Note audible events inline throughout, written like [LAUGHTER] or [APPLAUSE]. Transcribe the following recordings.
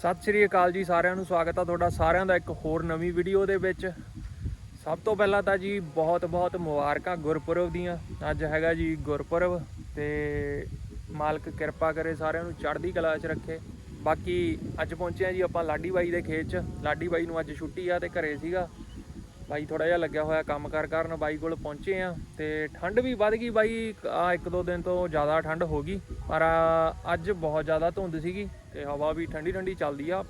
ਸਤਿ ਸ਼੍ਰੀ ਅਕਾਲ ਜੀ ਸਾਰਿਆਂ ਨੂੰ, ਸਵਾਗਤ ਆ ਤੁਹਾਡਾ ਸਾਰਿਆਂ ਦਾ ਇੱਕ ਹੋਰ ਨਵੀਂ ਵੀਡੀਓ ਦੇ ਵਿੱਚ। ਸਭ ਤੋਂ ਪਹਿਲਾਂ ਤਾਂ ਜੀ ਬਹੁਤ ਬਹੁਤ ਮੁਬਾਰਕਾਂ ਗੁਰਪੁਰਬ ਦੀਆਂ। ਅੱਜ ਹੈਗਾ ਜੀ ਗੁਰਪੁਰਬ ਤੇ ਮਾਲਕ ਕਿਰਪਾ ਕਰੇ ਸਾਰਿਆਂ ਨੂੰ, ਚੜ੍ਹਦੀ ਕਲਾ 'ਚ ਰੱਖੇ। ਬਾਕੀ ਅੱਜ ਪਹੁੰਚੇ ਆ ਜੀ ਆਪਾਂ ਲਾਡੀ ਬਾਈ ਦੇ ਖੇਤ 'ਚ। ਲਾਡੀ ਬਾਈ ਨੂੰ ਅੱਜ ਛੁੱਟੀ ਆ ਤੇ ਘਰੇ ਸੀਗਾ। ਬਾਈ ਥੋੜਾ ਜਿਹਾ ਲੱਗਿਆ ਹੋਇਆ ਕੰਮ ਕਾਰ ਕਰਨ, ਬਾਈ ਕੋਲ ਪਹੁੰਚੇ ਆ ਤੇ ਠੰਡ ਵੀ ਵੱਧ ਗਈ ਬਾਈ। ਆ ਇੱਕ ਦੋ ਦਿਨ ਤੋਂ ਜ਼ਿਆਦਾ ਠੰਡ ਹੋ ਗਈ, ਪਰ ਅੱਜ ਬਹੁਤ ਜ਼ਿਆਦਾ ਧੁੰਦ ਸੀਗੀ। ਤੇ ਹਵਾ ਵੀ ਠੰਡੀ ਠੰਡੀ ਚੱਲਦੀ ਆ,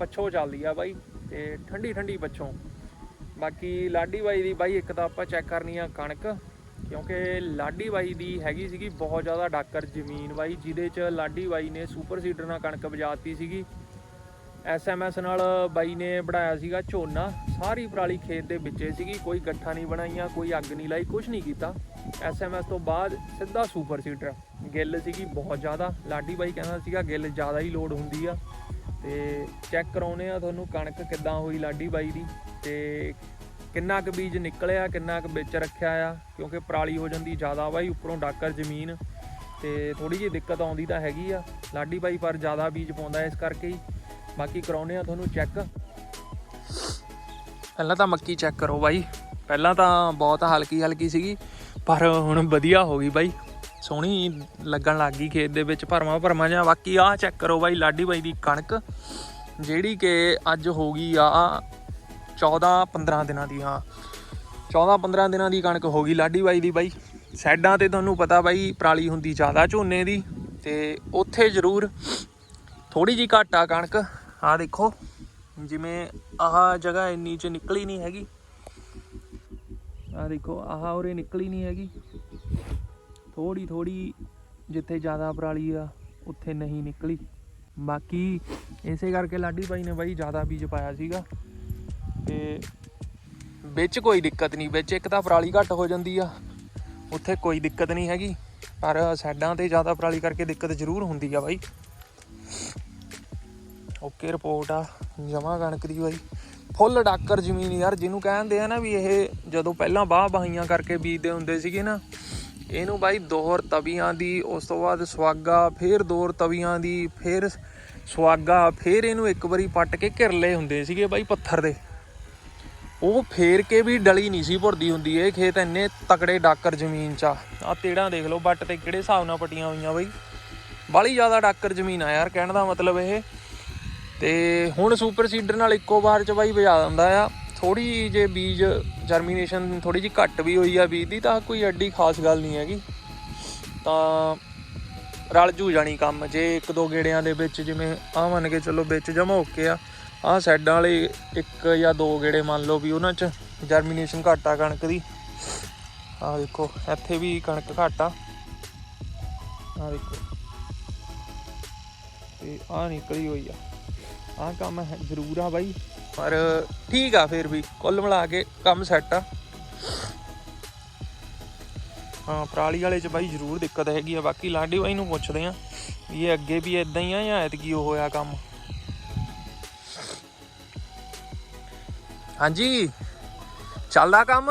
ਪੱਛੋਂ ਚੱਲਦੀ ਆ ਬਾਈ, ਤੇ ਠੰਡੀ ਠੰਡੀ ਪੱਛੋਂ। ਬਾਕੀ ਲਾਡੀ ਬਾਈ ਦੀ ਬਾਈ ਇੱਕ ਤਾਂ ਆਪਾਂ ਚੈੱਕ ਕਰਨੀ ਆ ਕਣਕ, ਕਿਉਂਕਿ ਲਾਡੀ ਬਾਈ ਦੀ ਹੈਗੀ ਸੀਗੀ ਬਹੁਤ ਜ਼ਿਆਦਾ ਡਾਕਰ ਜ਼ਮੀਨ ਬਾਈ, ਜਿਹਦੇ ਚ ਲਾਡੀ ਬਾਈ ਨੇ ਸੁਪਰ ਸੀਡਰ ਨਾਲ ਕਣਕ ਬਜਾਤੀ ਸੀਗੀ। ਐਸਐਮਐਸ ਨਾਲ ਬਾਈ ਨੇ ਬਣਾਇਆ ਸੀਗਾ ਝੋਨਾ, ਸਾਰੀ ਪਰਾਲੀ ਖੇਤ ਦੇ ਵਿੱਚੇ ਸੀਗੀ, ਕੋਈ ਗੱਠਾ ਨਹੀਂ ਬਣਾਈਆਂ, ਕੋਈ ਅੱਗ ਨਹੀਂ ਲਾਈ ਕੁਝ ਨਹੀਂ ਕੀਤਾ। ਐਸਐਮਐਸ ਤੋਂ ਬਾਅਦ ਸਿੱਧਾ ਸੁਪਰ ਸੀਡਰ ਗਿੱਲ ਸੀਗੀ ਬਹੁਤ ਜ਼ਿਆਦਾ। ਲਾਡੀ ਬਾਈ ਕਹਿੰਦਾ ਸੀਗਾ ਗਿੱਲ ਜ਼ਿਆਦਾ ਹੀ ਲੋਡ ਹੁੰਦੀ ਆ। ਤੇ ਚੈੱਕ ਕਰਾਉਨੇ ਆ ਤੁਹਾਨੂੰ ਕਣਕ ਕਿੱਦਾਂ ਹੋਈ ਲਾਡੀ ਬਾਈ ਦੀ। ਤੇ ਕਿੰਨਾ ਕੁ ਬੀਜ ਨਿਕਲਿਆ, ਕਿੰਨਾ ਕੁ ਵਿੱਚ ਰੱਖਿਆ ਆ। ਕਿਉਂਕਿ ਪਰਾਲੀ ਹੋ ਜਾਂਦੀ ਜ਼ਿਆਦਾ ਬਾਈ, ਉੱਪਰੋਂ ਡਾਕਰ ਜ਼ਮੀਨ। ਤੇ ਥੋੜੀ ਜਿਹੀ ਦਿੱਕਤ ਆਉਂਦੀ ਤਾਂ ਹੈਗੀ ਆ। ਲਾਡੀ ਬਾਈ ਪਰ ਜ਼ਿਆਦਾ ਬੀਜ ਪਾਉਂਦਾ ਇਸ ਕਰਕੇ ਹੀ। ਬਾਕੀ ਕਰਾਉਨੇ ਆ ਤੁਹਾਨੂੰ ਚੈੱਕ ਪਹਿਲਾਂ ਤਾਂ ਮੱਕੀ ਚੈੱਕ ਕਰੋ ਬਾਈ। ਪਹਿਲਾਂ ਤਾਂ ਬਹੁਤ ਹਲਕੀ ਹਲਕੀ ਸੀਗੀ। ਪਰ ਹੁਣ ਵਧੀਆ ਹੋ ਗਈ ਬਾਈ। ਸੋਹਣੀ ਲੱਗਣ ਲੱਗ ਗਈ ਖੇਤ ਦੇ ਵਿੱਚ ਭਰਮਾ ਭਰਮਾ ਜਾਂ ਬਾਕੀ ਆਹ ਚੈੱਕ ਕਰੋ ਬਾਈ, ਲਾਡੀ ਬਾਈ ਦੀ ਕਣਕ। ਜਿਹੜੀ ਕਿ ਅੱਜ ਹੋ ਗਈ ਆ 14 15 ਦਿਨਾਂ ਦੀ, ਹਾਂ। 14 15 ਦਿਨਾਂ ਦੀ ਕਣਕ ਹੋ ਗਈ ਲਾਡੀ ਬਾਈ ਦੀ ਬਾਈ। ਸਾਈਡਾਂ ਤੇ ਤੁਹਾਨੂੰ ਪਤਾ ਬਾਈ, ਪਰਾਲੀ ਹੁੰਦੀ ਜ਼ਿਆਦਾ ਝੋਨੇ ਦੀ। ਤੇ ਉੱਥੇ ਜ਼ਰੂਰ ਥੋੜੀ ਜੀ ਘੱਟ ਆ ਕਣਕ। ਆਹ ਦੇਖੋ, ਜਿਵੇਂ ਆਹ ਜਗ੍ਹਾ ਇੰਨੀ ਚ ਨਿਕਲੀ ਨਹੀਂ ਹੈਗੀ। ਆਹ ਦੇਖੋ, ਆਹ ਉਰੇ ਨਿਕਲੀ ਨਹੀਂ ਹੈਗੀ। ਥੋੜੀ ਥੋੜੀ ਜਿੱਥੇ ਜ਼ਿਆਦਾ ਪਰਾਲੀ ਆ, ਉੱਥੇ ਨਹੀਂ ਨਿਕਲੀ। ਬਾਕੀ ਇਸੇ ਕਰਕੇ ਲਾਡੀ ਬਾਈ ਨੇ ਬਾਈ ਜ਼ਿਆਦਾ ਬੀਜ ਪਾਇਆ ਸੀਗਾ। ਤੇ ਵਿੱਚ ਕੋਈ ਦਿੱਕਤ ਨਹੀਂ, ਵਿੱਚ ਇੱਕ ਤਾਂ ਪਰਾਲੀ ਘੱਟ ਹੋ ਜਾਂਦੀ ਆ। ਉੱਥੇ ਕੋਈ ਦਿੱਕਤ ਨਹੀਂ ਹੈਗੀ, ਪਰ ਸਾਈਡਾਂ ਤੇ ਜ਼ਿਆਦਾ ਪਰਾਲੀ ਕਰਕੇ ਦਿੱਕਤ ਜ਼ਰੂਰ ਹੁੰਦੀ ਆ ਬਾਈ। ਓਕੇ ਰਿਪੋਰਟ ਆ ਜਮਾ ਕਣਕ ਦੀ ਬਾਈ। ਫੁੱਲ ਡਾਕਰ ਜ਼ਮੀਨ ਯਾਰ, ਜਿਹਨੂੰ ਕਹਿੰਦੇ ਆ ਨਾ ਵੀ ਇਹ ਜਦੋਂ ਪਹਿਲਾਂ ਬਾਹ ਬਾਹੀਆਂ ਕਰਕੇ ਬੀਜਦੇ ਹੁੰਦੇ ਸੀਗੇ ਨਾ, ਇਹਨੂੰ ਬਾਈ ਦੋਹਰ ਤਵੀਆਂ ਦੀ, ਉਸ ਤੋਂ ਬਾਅਦ ਸਵਾਗਾ ਫੇਰ ਦੋਹਰ ਤਵੀਆਂ ਦੀ, ਫੇਰ ਸਵਾਗਾ ਫੇਰ ਇਹਨੂੰ ਇੱਕ ਵਾਰੀ ਪੱਟ ਕੇ ਘਿਰਲੇ ਹੁੰਦੇ ਸੀਗੇ ਬਾਈ ਪੱਥਰ ਦੇ। ਉਹ ਫੇਰ ਕੇ ਵੀ ਡਲੀ ਨਹੀਂ ਸੀ ਭੁਰਦੀ ਹੁੰਦੀ, ਇਹ ਖੇਤ ਇੰਨੇ ਤਕੜੇ ਡਾਕਰ ਜ਼ਮੀਨ ਚ ਆ। ਆਹ ਤੇੜਾਂ ਦੇਖ ਲਓ ਬੱਟ ਤੇ ਕਿਹੜੇ ਹਿਸਾਬ ਨਾਲ ਪਟੀਆਂ ਹੋਈਆਂ ਬਾਈ। ਬਾਲੀ ਜ਼ਿਆਦਾ ਡਾਕਰ ਜ਼ਮੀਨ ਆ ਯਾਰ, ਕਹਿਣ ਦਾ ਮਤਲਬ ਇਹ। ਤੇ ਹੁਣ ਸੁਪਰ ਸੀਡਰ ਨਾਲ ਇੱਕੋ ਵਾਰ ਚ ਬਾਈ ਵਜਾ ਦਿੰਦਾ ਆ। ਥੋੜੀ ਜੇ ਬੀਜ ਜਰਮੀਨੇਸ਼ਨ ਥੋੜੀ ਜੀ ਘੱਟ ਵੀ ਹੋਈ ਆ ਬੀਜ ਦੀ, ਤਾਂ ਕੋਈ ਐਡੀ ਖਾਸ ਗੱਲ ਨਹੀਂ ਹੈਗੀ। ਤਾਂ ਰਲ ਜੂ ਜਾਣੀ ਕੰਮ, ਜੇ ਇੱਕ ਦੋ ਗੇੜਿਆਂ ਦੇ ਵਿੱਚ ਜਿਵੇਂ ਆ ਮੰਨ ਕੇ ਚੱਲੋ ਵਿੱਚ ਜਮਾ ਓਕੇ ਆ, ਆਹ ਸਾਈਡਾਂ ਵਾਲੇ ਇੱਕ ਜਾਂ ਦੋ ਗੇੜੇ ਮੰਨ ਲਓ ਵੀ ਉਹਨਾਂ 'ਚ ਜਰਮੀਨੇਸ਼ਨ ਘੱਟ ਆ ਕਣਕ ਦੀ। ਆਹ ਦੇਖੋ, ਇੱਥੇ ਵੀ ਕਣਕ ਘੱਟ ਆ। ਆਹ ਦੇਖੋ। ਤੇ ਆਹ ਨਿਕਲੀ ਹੋਈ ਆ। ਆਹ ਕੰਮ ਹੈ ਜ਼ਰੂਰ ਆ ਬਾਈ। ਪਰ ਠੀਕ ਆ ਫਿਰ ਵੀ ਕੁੱਲ ਮਿਲਾ ਕੇ ਕੰਮ ਸੈੱਟ ਆ। ਹਾਂ ਪਰਾਲੀ ਵਾਲੇ ਚ ਬਾਈ ਜ਼ਰੂਰ ਦਿੱਕਤ ਹੈਗੀ ਆ। ਬਾਕੀ ਲਾਡੀ ਬਾਈ ਨੂੰ ਪੁੱਛਦੇ ਆ ਵੀ ਇਹ ਅੱਗੇ ਵੀ ਇਦਾਂ ਹੀ ਆ ਜਾਂ ਐਤਕੀ ਉਹ ਹੋਇਆ ਕੰਮ? ਹਾਂਜੀ ਚੱਲਦਾ ਕੰਮ।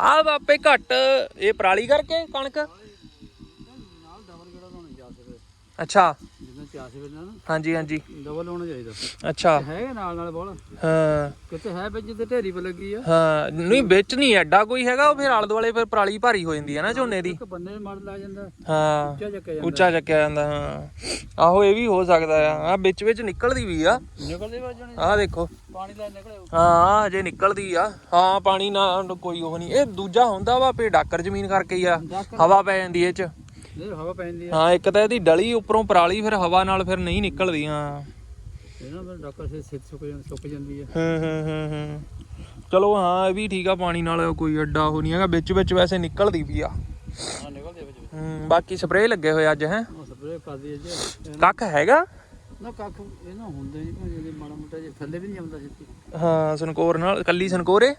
ਆ ਬਾਪੇ ਘੱਟ ਇਹ ਪਰਾਲੀ ਕਰਕੇ ਕਣਕ? ਨਾਲ ਡਬਲ ਗੇੜਾ ਲਾਉਣਾ ਜਾ ਸਕਦੇ ਅੱਛਾ। ਜਿੰਨਾ ਪਿਆਸੇ ਵੇਲੇ ਨਾ। ਹਾਂਜੀ ਹਾਂਜੀ। ਡਬਲ ਲਾਉਣਾ ਚਾਹੀਦਾ। ਅੱਛਾ। ਹੈਗਾ ਨਾਲ ਨਾਲ ਬੋਲ। ਹਾਂ। ਕਿਤੇ ਹੈ ਵਿੱਚ ਤੇ ਢੇਰੀ ਪੇ ਲੱਗੀ ਆ। ਹਾਂ ਨਹੀਂ ਵਿੱਚ ਨਹੀਂ ਐਡਾ ਕੋਈ ਹੈਗਾ ਉਹ ਫਿਰ ਆਲੇ ਦੁਆਲੇ ਫਿਰ ਪਰਾਲੀ ਭਾਰੀ ਹੋ ਜਾਂਦੀ ਹੈ ਨਾ ਝੋਨੇ ਦੀ। ਇੱਕ ਬੰਦੇ ਮੜ ਲਾ ਜਾਂਦਾ ਹਾਂ। ਉੱਚਾ ਚੱਕਿਆ ਜਾਂਦਾ। ਉੱਚਾ ਚੱਕਿਆ ਜਾਂਦਾ ਹਾਂ। ਆਹੋ ਇਹ ਵੀ ਹੋ ਸਕਦਾ ਆ। ਆ ਵਿੱਚ ਵਿੱਚ ਨਿਕਲਦੀ ਵੀ ਆ। ਨਿਕਲਦੇ ਵੱਜਣੇ ਆਹ ਦੇਖੋ। ਪਾਣੀ ਲੈ ਨਿਕਲੇ ਹਾਂ ਜੇ ਨਿਕਲਦੀ ਆ। ਹਾਂ ਪਾਣੀ ਨਾ ਕੋਈ ਉਹ ਨਹੀਂ। ਇਹ ਦੂਜਾ ਹੁੰਦਾ ਵਾ ਫੇ ਡਾਕਰ ਜ਼ਮੀਨ ਕਰਕੇ ਹੀ ਆ। ਹਵਾ ਪੈ ਜਾਂਦੀ ਇਹ ਚ। ਨਹੀਂ ਹਵਾ ਪੈਂਦੀ ਆ। ਹਾਂ ਇੱਕ ਤਾਂ ਇਹਦੀ ਡਲੀ ਉੱਪਰੋਂ ਪਰਾਲੀ ਫਿਰ ਹਵਾ ਨਾਲ ਫਿਰ ਨਹੀਂ ਨਿਕਲਦੀ ਹਾਂ ਇਹਨਾਂ ਦਾ ਡਾਕਟਰ ਸੇ ਸਿੱਧ ਸੁੱਕ ਜਾਂਦੀ ਸੁੱਕ ਜਾਂਦੀ ਆ। ਹੂੰ ਹੂੰ ਹੂੰ ਹੂੰ। ਚਲੋ ਹਾਂ ਇਹ ਵੀ ਠੀਕ ਆ ਪਾਣੀ ਨਾਲ ਕੋਈ ਅੱਡਾ ਉਹ ਨਹੀਂ ਹੈਗਾ ਵਿੱਚ ਵਿੱਚ ਵੈਸੇ ਨਿਕਲਦੀ ਵੀ ਆ। ਹਾਂ ਨਿਕਲਦੇ ਵਿੱਚ ਹੂੰ ਬਾਕੀ ਸਪਰੇਅ ਲੱਗੇ ਹੋਏ ਅੱਜ ਹੈ? ਉਹ ਸਪਰੇ ਕਰਦੀ ਆ ਜੀ। ਕੱਖ ਹੈਗਾ? ਨਾ ਕੱਖ ਇਹ ਨਾ ਹੁੰਦੇ ਨਹੀਂ ਭਾਵੇਂ ਮਾੜਾ ਮੋਟਾ ਜੇ ਥੱਲੇ ਵੀ ਨਹੀਂ ਆਉਂਦਾ ਛੇਤੀ। ਹਾਂ ਸਨਕੋਰ ਨਾਲ ਕੱਲੀ ਸਨਕੋਰੇ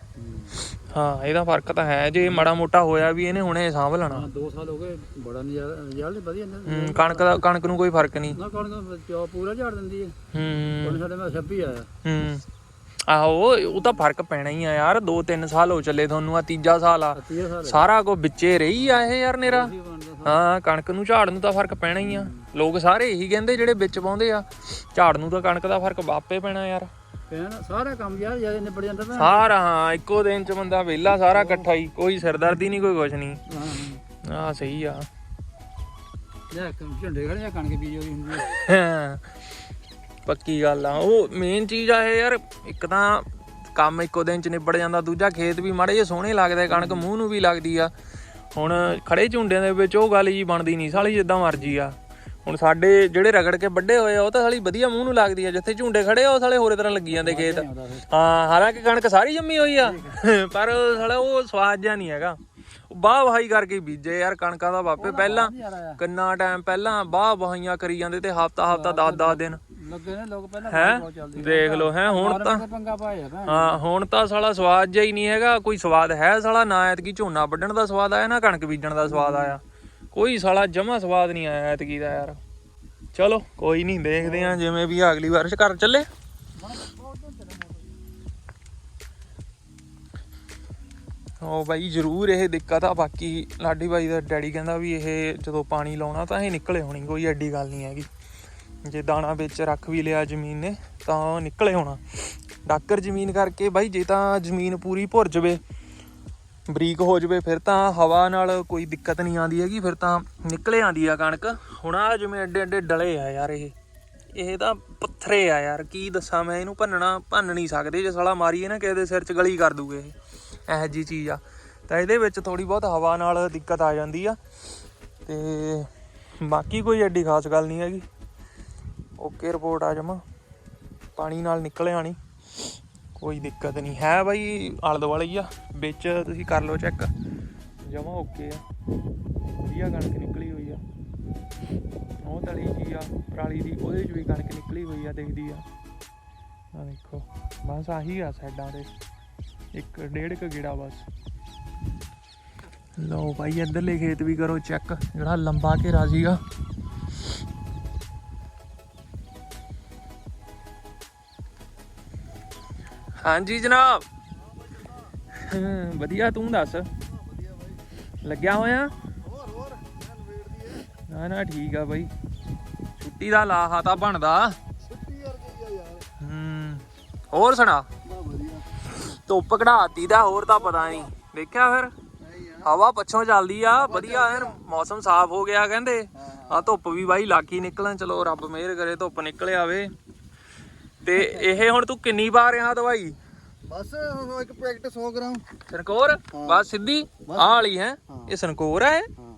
ਹਾਂ ਇਹਦਾ ਫ਼ਰਕ ਤਾਂ ਹੈ ਜੇ ਮਾੜਾ ਮੋਟਾ ਹੋਇਆ ਵੀ ਇਹਨੇ ਹੁਣੇ ਸਾਂਭ ਲੈਣਾ। ਹਾਂ 2 ਸਾਲ ਹੋ ਗਏ ਬੜਾ ਨਜ਼ਾਰਾ ਵਧੀਆ ਹੂੰ, ਕਣਕ ਦਾ ਕਣਕ ਨੂੰ ਕੋਈ ਫ਼ਰਕ ਨਹੀਂ। ਨਾ ਕਣਕ ਚੌ ਪੂਰਾ ਝਾੜ ਦਿੰਦੀ ਹੈ ਹੂੰ। ਹੁਣ ਸਾਡੇ ਮੈਂ 26 ਆਇਆ। ਹੂੰ। ਆਹੋ ਉਹ ਤਾਂ ਫ਼ਰਕ ਪੈਣਾ ਹੀ ਆ ਯਾਰ 2-3 ਸਾਲ ਹੋ ਚੱਲੇ ਤੁਹਾਨੂੰ ਆ ਤੀਜਾ ਸਾਲ ਆ। ਸਾਰਾ ਕੁਝ ਵਿੱਚੇ ਰਹੀ ਆ ਇਹ ਯਾਰ ਨੇਰਾ। ਕੀ ਹਾਂ ਕਣਕ ਨੂੰ ਝਾੜ ਨੂੰ ਤਾਂ ਫ਼ਰਕ ਪੈਣਾ ਹੀ ਆ। ਲੋਕ ਸਾਰੇ ਇਹੀ ਕਹਿੰਦੇ ਜਿਹੜੇ ਵਿੱਚ ਪਾਉਂਦੇ ਆ ਝਾੜ ਨੂੰ ਤਾਂ ਕਣਕ ਦਾ ਫ਼ਰਕ ਵਾਪੇ ਪੈਣਾ ਯਾਰ। ਸਾਰਾ ਕੰਮ ਯਾਰ ਜਦ ਨਿਬੜ ਜਾਂਦਾ ਤਾਂ ਸਾਰਾ ਹਾਂ ਇੱਕੋ ਦਿਨ ਚ ਬੰਦਾ ਵਿਹਲਾ ਸਾਰਾ ਇਕੱਠਾ ਹੀ ਕੋਈ ਸਿਰਦਰਦੀ ਨਹੀਂ ਕੋਈ ਕੁਛ ਨਹੀਂ। ਹਾਂ ਆ ਸਹੀ ਆ। ਜਾਂ ਝੰਡੇ ਖੜੇ ਜਾਂ ਕਣਕ ਬੀਜ ਹੋਈ ਹੁੰਦੀ ਹੈ ਹਾਂ। ਪੱਕੀ ਗੱਲ ਆ। ਉਹ ਮੇਨ ਚੀਜ਼ ਆ ਇਹ ਯਾਰ ਇੱਕ ਤਾਂ ਕੰਮ ਇੱਕੋ ਦਿਨ ਚ ਨਿਬੜ ਜਾਂਦਾ ਦੂਜਾ ਖੇਤ ਵੀ ਮਾੜੇ ਜਿਹੇ ਸੋਹਣੇ ਲੱਗਦੇ ਕਣਕ ਮੂੰਹ ਨੂੰ ਵੀ ਲੱਗਦੀ ਆ। ਹੁਣ ਖੜੇ ਝੁੰਡਿਆਂ ਦੇ ਵਿੱਚ ਉਹ ਗੱਲ ਜੀ ਬਣਦੀ ਨਹੀਂ ਸਾਲੀ ਜਿੱਦਾਂ ਮਰਜ਼ੀ ਆ। ਹੁਣ ਸਾਡੇ ਜਿਹੜੇ ਰਗੜ ਕੇ ਵੱਡੇ ਹੋਏ ਆ ਉਹ ਤਾਂ ਸਾਲੀ ਵਧੀਆ ਮੂੰਹ ਨੂੰ ਲੱਗਦੀ ਆ। ਜਿੱਥੇ ਝੁੰਡੇ ਖੜੇ ਆ ਉਹ ਸਾਲੇ ਹੋਰੇ ਤਰ੍ਹਾਂ ਲੱਗੀ ਜਾਂਦੇ ਖੇਤ। ਹਾਂ ਹਾਲਾਂਕਿ ਕਣਕ ਸਾਰੀ ਜੰਮੀ ਹੋਈ ਆ? ਪਰ ਸਾਲਾ ਉਹ ਸਵਾਦ ਜਿਹਾ ਨਹੀਂ ਹੈਗਾ। ਬਾਹ ਵਹਾਈ ਕਰਕੇ ਬੀਜੇ ਯਾਰ ਕਣਕਾਂ ਦਾ ਵਾਪੇ ਪਹਿਲਾਂ। ਕਿੰਨਾ ਟਾਈਮ ਪਹਿਲਾਂ ਬਾਹ ਵਹਾਈਆਂ ਕਰੀ ਜਾਂਦੇ ਤੇ ਹਫਤਾ ਹਫਤਾ 10 10 ਦਿਨ। ਲੱਗੇ ਨੇ ਲੋਕ ਪਹਿਲਾਂ ਹੈ? ਬਹੁਤ ਚੱਲਦੀ ਦੇਖ ਲਓ ਹੈ ਹੁਣ ਤਾਂ ਹਾਂ ਹੁਣ ਤਾਂ ਸਾਲਾ ਸਵਾਦ ਜਿਹਾ ਹੀ ਨਹੀਂ ਹੈਗਾ। ਕੋਈ ਸਵਾਦ ਹੈ ਸਾਲਾ ਨਾ ਐਤਕੀ ਝੋਨਾ ਵੱਢਣ ਦਾ ਸਵਾਦ ਆਇਆ ਨਾ ਕਣਕ ਬੀਜਣ ਦਾ ਸਵਾਦ ਆਇਆ। ਕੋਈ ਸਾਲਾ ਜਮਾ ਸਵਾਦ ਨਹੀਂ ਆਇਆ ਐਤਕੀ ਦਾ ਯਾਰ। ਚਲੋ, ਕੋਈ ਨਹੀਂ, ਦੇਖਦੇ ਆ ਜਿਵੇਂ ਵੀ ਅਗਲੀ ਵਾਰ ਘਰ ਚੱਲੇ। ਉਹ ਬਾਈ, ਜ਼ਰੂਰ ਇਹ ਦਿੱਕਤ ਆ, ਬਾਕੀ ਲਾਡੀ ਬਾਈ ਦਾ ਡੈਡੀ ਕਹਿੰਦਾ ਵੀ ਇਹ ਜਦੋਂ ਪਾਣੀ ਲਾਉਣਾ ਤਾਂ ਇਹ ਨਿਕਲੇ ਹੋਣੀ, ਕੋਈ ਐਡੀ ਗੱਲ ਨਹੀਂ ਹੈਗੀ। ਜੇ ਦਾਣਾ ਵਿੱਚ ਰੱਖ ਵੀ ਲਿਆ ਜ਼ਮੀਨ ਨੇ, ਤਾਂ ਉਹ ਨਿਕਲੇ ਹੋਣਾ। ਡਾਕਰ ਜ਼ਮੀਨ ਕਰਕੇ ਬਾਈ, ਜੇ ਤਾਂ ਜ਼ਮੀਨ ਪੂਰੀ ਭੁਰ ਜਵੇ ਬਰੀਕ ਹੋ ਜਵੇ, ਫਿਰ ਤਾਂ ਹਵਾ ਨਾਲ ਕੋਈ ਦਿੱਕਤ ਨਹੀਂ ਆਉਂਦੀ ਹੈਗੀ, ਫਿਰ ਤਾਂ ਨਿਕਲੇ ਆਂਦੀ ਆ ਕਣਕ। ਹੁਣ ਆ ਜਿਵੇਂ ਐਡੇ ਐਡੇ ਡਲੇ ਆ ਯਾਰ ਇਹ। ਇਹ ਤਾਂ ਪੱਥਰੇ ਆ ਯਾਰ, ਕੀ ਦੱਸਾਂ ਮੈਂ ਇਹਨੂੰ ਭੰਨਣਾ, ਭੰਨ ਨਹੀਂ ਸਕਦੇ, ਜੇ ਸਾਲਾ ਮਾਰੀਏ ਨਾ ਕਿਸੇ ਦੇ ਸਿਰ 'ਚ ਗਲੀ ਕਰ ਦੂਗੇ ਇਹ, ਇਹੋ ਜੀ ਚੀਜ਼ ਆ। ਤਾਂ ਇਹਦੇ ਵਿੱਚ ਥੋੜੀ ਬਹੁਤ ਹਵਾ ਨਾਲ ਦਿੱਕਤ ਆ ਜਾਂਦੀ ਆ। ਤੇ ਬਾਕੀ ਕੋਈ ਐਡੀ ਖਾਸ ਗੱਲ ਨਹੀਂ ਹੈਗੀ। ਓਕੇ ਰਿਪੋਰਟ ਆ ਜਮਾ। ਪਾਣੀ ਨਾਲ ਨਿਕਲ ਆਣੀ ਕੋਈ ਦਿੱਕਤ ਨਹੀਂ। ਹੈ ਬਾਈ, ਆਲੇ ਦੁਆਲੇ ਹੀ ਆ। ਵਿੱਚ ਤੁਸੀਂ ਕਰ ਲਓ ਚੈੱਕ ਜਮਾ ਓਕੇ ਆ। ਵਧੀਆ ਕਣਕ ਨਿਕਲੀ ਹੋਈ ਆ। ਉਹ ਤਲੀ ਜੀ ਆ, ਪਰਾਲੀ ਦੀ, ਉਹਦੇ 'ਚ ਵੀ ਕਣਕ ਨਿਕਲੀ ਹੋਈ ਆ, ਦਿਖਦੀ ਆ। ਆ ਦੇਖੋ, ਬਸ ਆਹੀ ਆ ਸਾਈਡਾਂ ਤੇ। ਇੱਕ, ਡੇਢ ਕ ਗੇੜਾ ਬਸ। ਲਓ ਭਾਈ ਇੱਧਰਲੇ ਖੇਤ ਵੀ ਕਰੋ ਚੈੱਕ ਜਿਹੜਾ ਲੰਬਾ ਘੇਰਾ ਸੀਗਾ। ਹਾਂਜੀ ਜਨਾਬ। ਵਧੀਆ ਤੂੰ ਦੱਸ? ਲੱਗਿਆ ਹੋਇਆ? ਨਾ ਨਾ ਠੀਕ ਆ ਬਾਈ। ਛੁੱਟੀ ਦਾ ਲਾਹਾ ਤਾਂ ਬਣਦਾ। ਹੂੰ। ਹੋਰ ਸੁਣਾ। ਧੁੱਪ ਕਢਾਤੀ ਦਾ ਹੋਰ ਤਾਂ ਪਤਾ ਨਹੀਂ। ਦੇਖਿਆ ਫਿਰ? ਹਵਾ ਪੱਛੋਂ ਚੱਲਦੀ ਆ ਵਧੀਆ ਐਨ ਮੌਸਮ ਸਾਫ਼ ਹੋ ਗਿਆ ਕਹਿੰਦੇ। ਆ ਧੁੱਪ ਵੀ ਬਾਈ ਲਾਕੀ ਨਿਕਲਣ ਚਲੋ ਰੱਬ ਮਿਹਰ ਕਰੇ ਧੁੱਪ ਨਿਕਲ ਆਵੇ। ਤੇ [LAUGHS] ਇਹ ਹੁਣ ਤੂੰ ਕਿੰਨੀ ਵਾਰ ਰਿਹਾ ਦਵਾਈ? ਬਸ ਉਹ ਇੱਕ ਪੈਕਟ 100 ਗ੍ਰਾਮ ਸਨਕੋਰ ਬਸ ਸਿੱਧੀ? ਆਹ ਵਾਲੀ ਹੈ? ਇਹ ਸਨਕੋਰ ਹੈ? ਹਾਂ।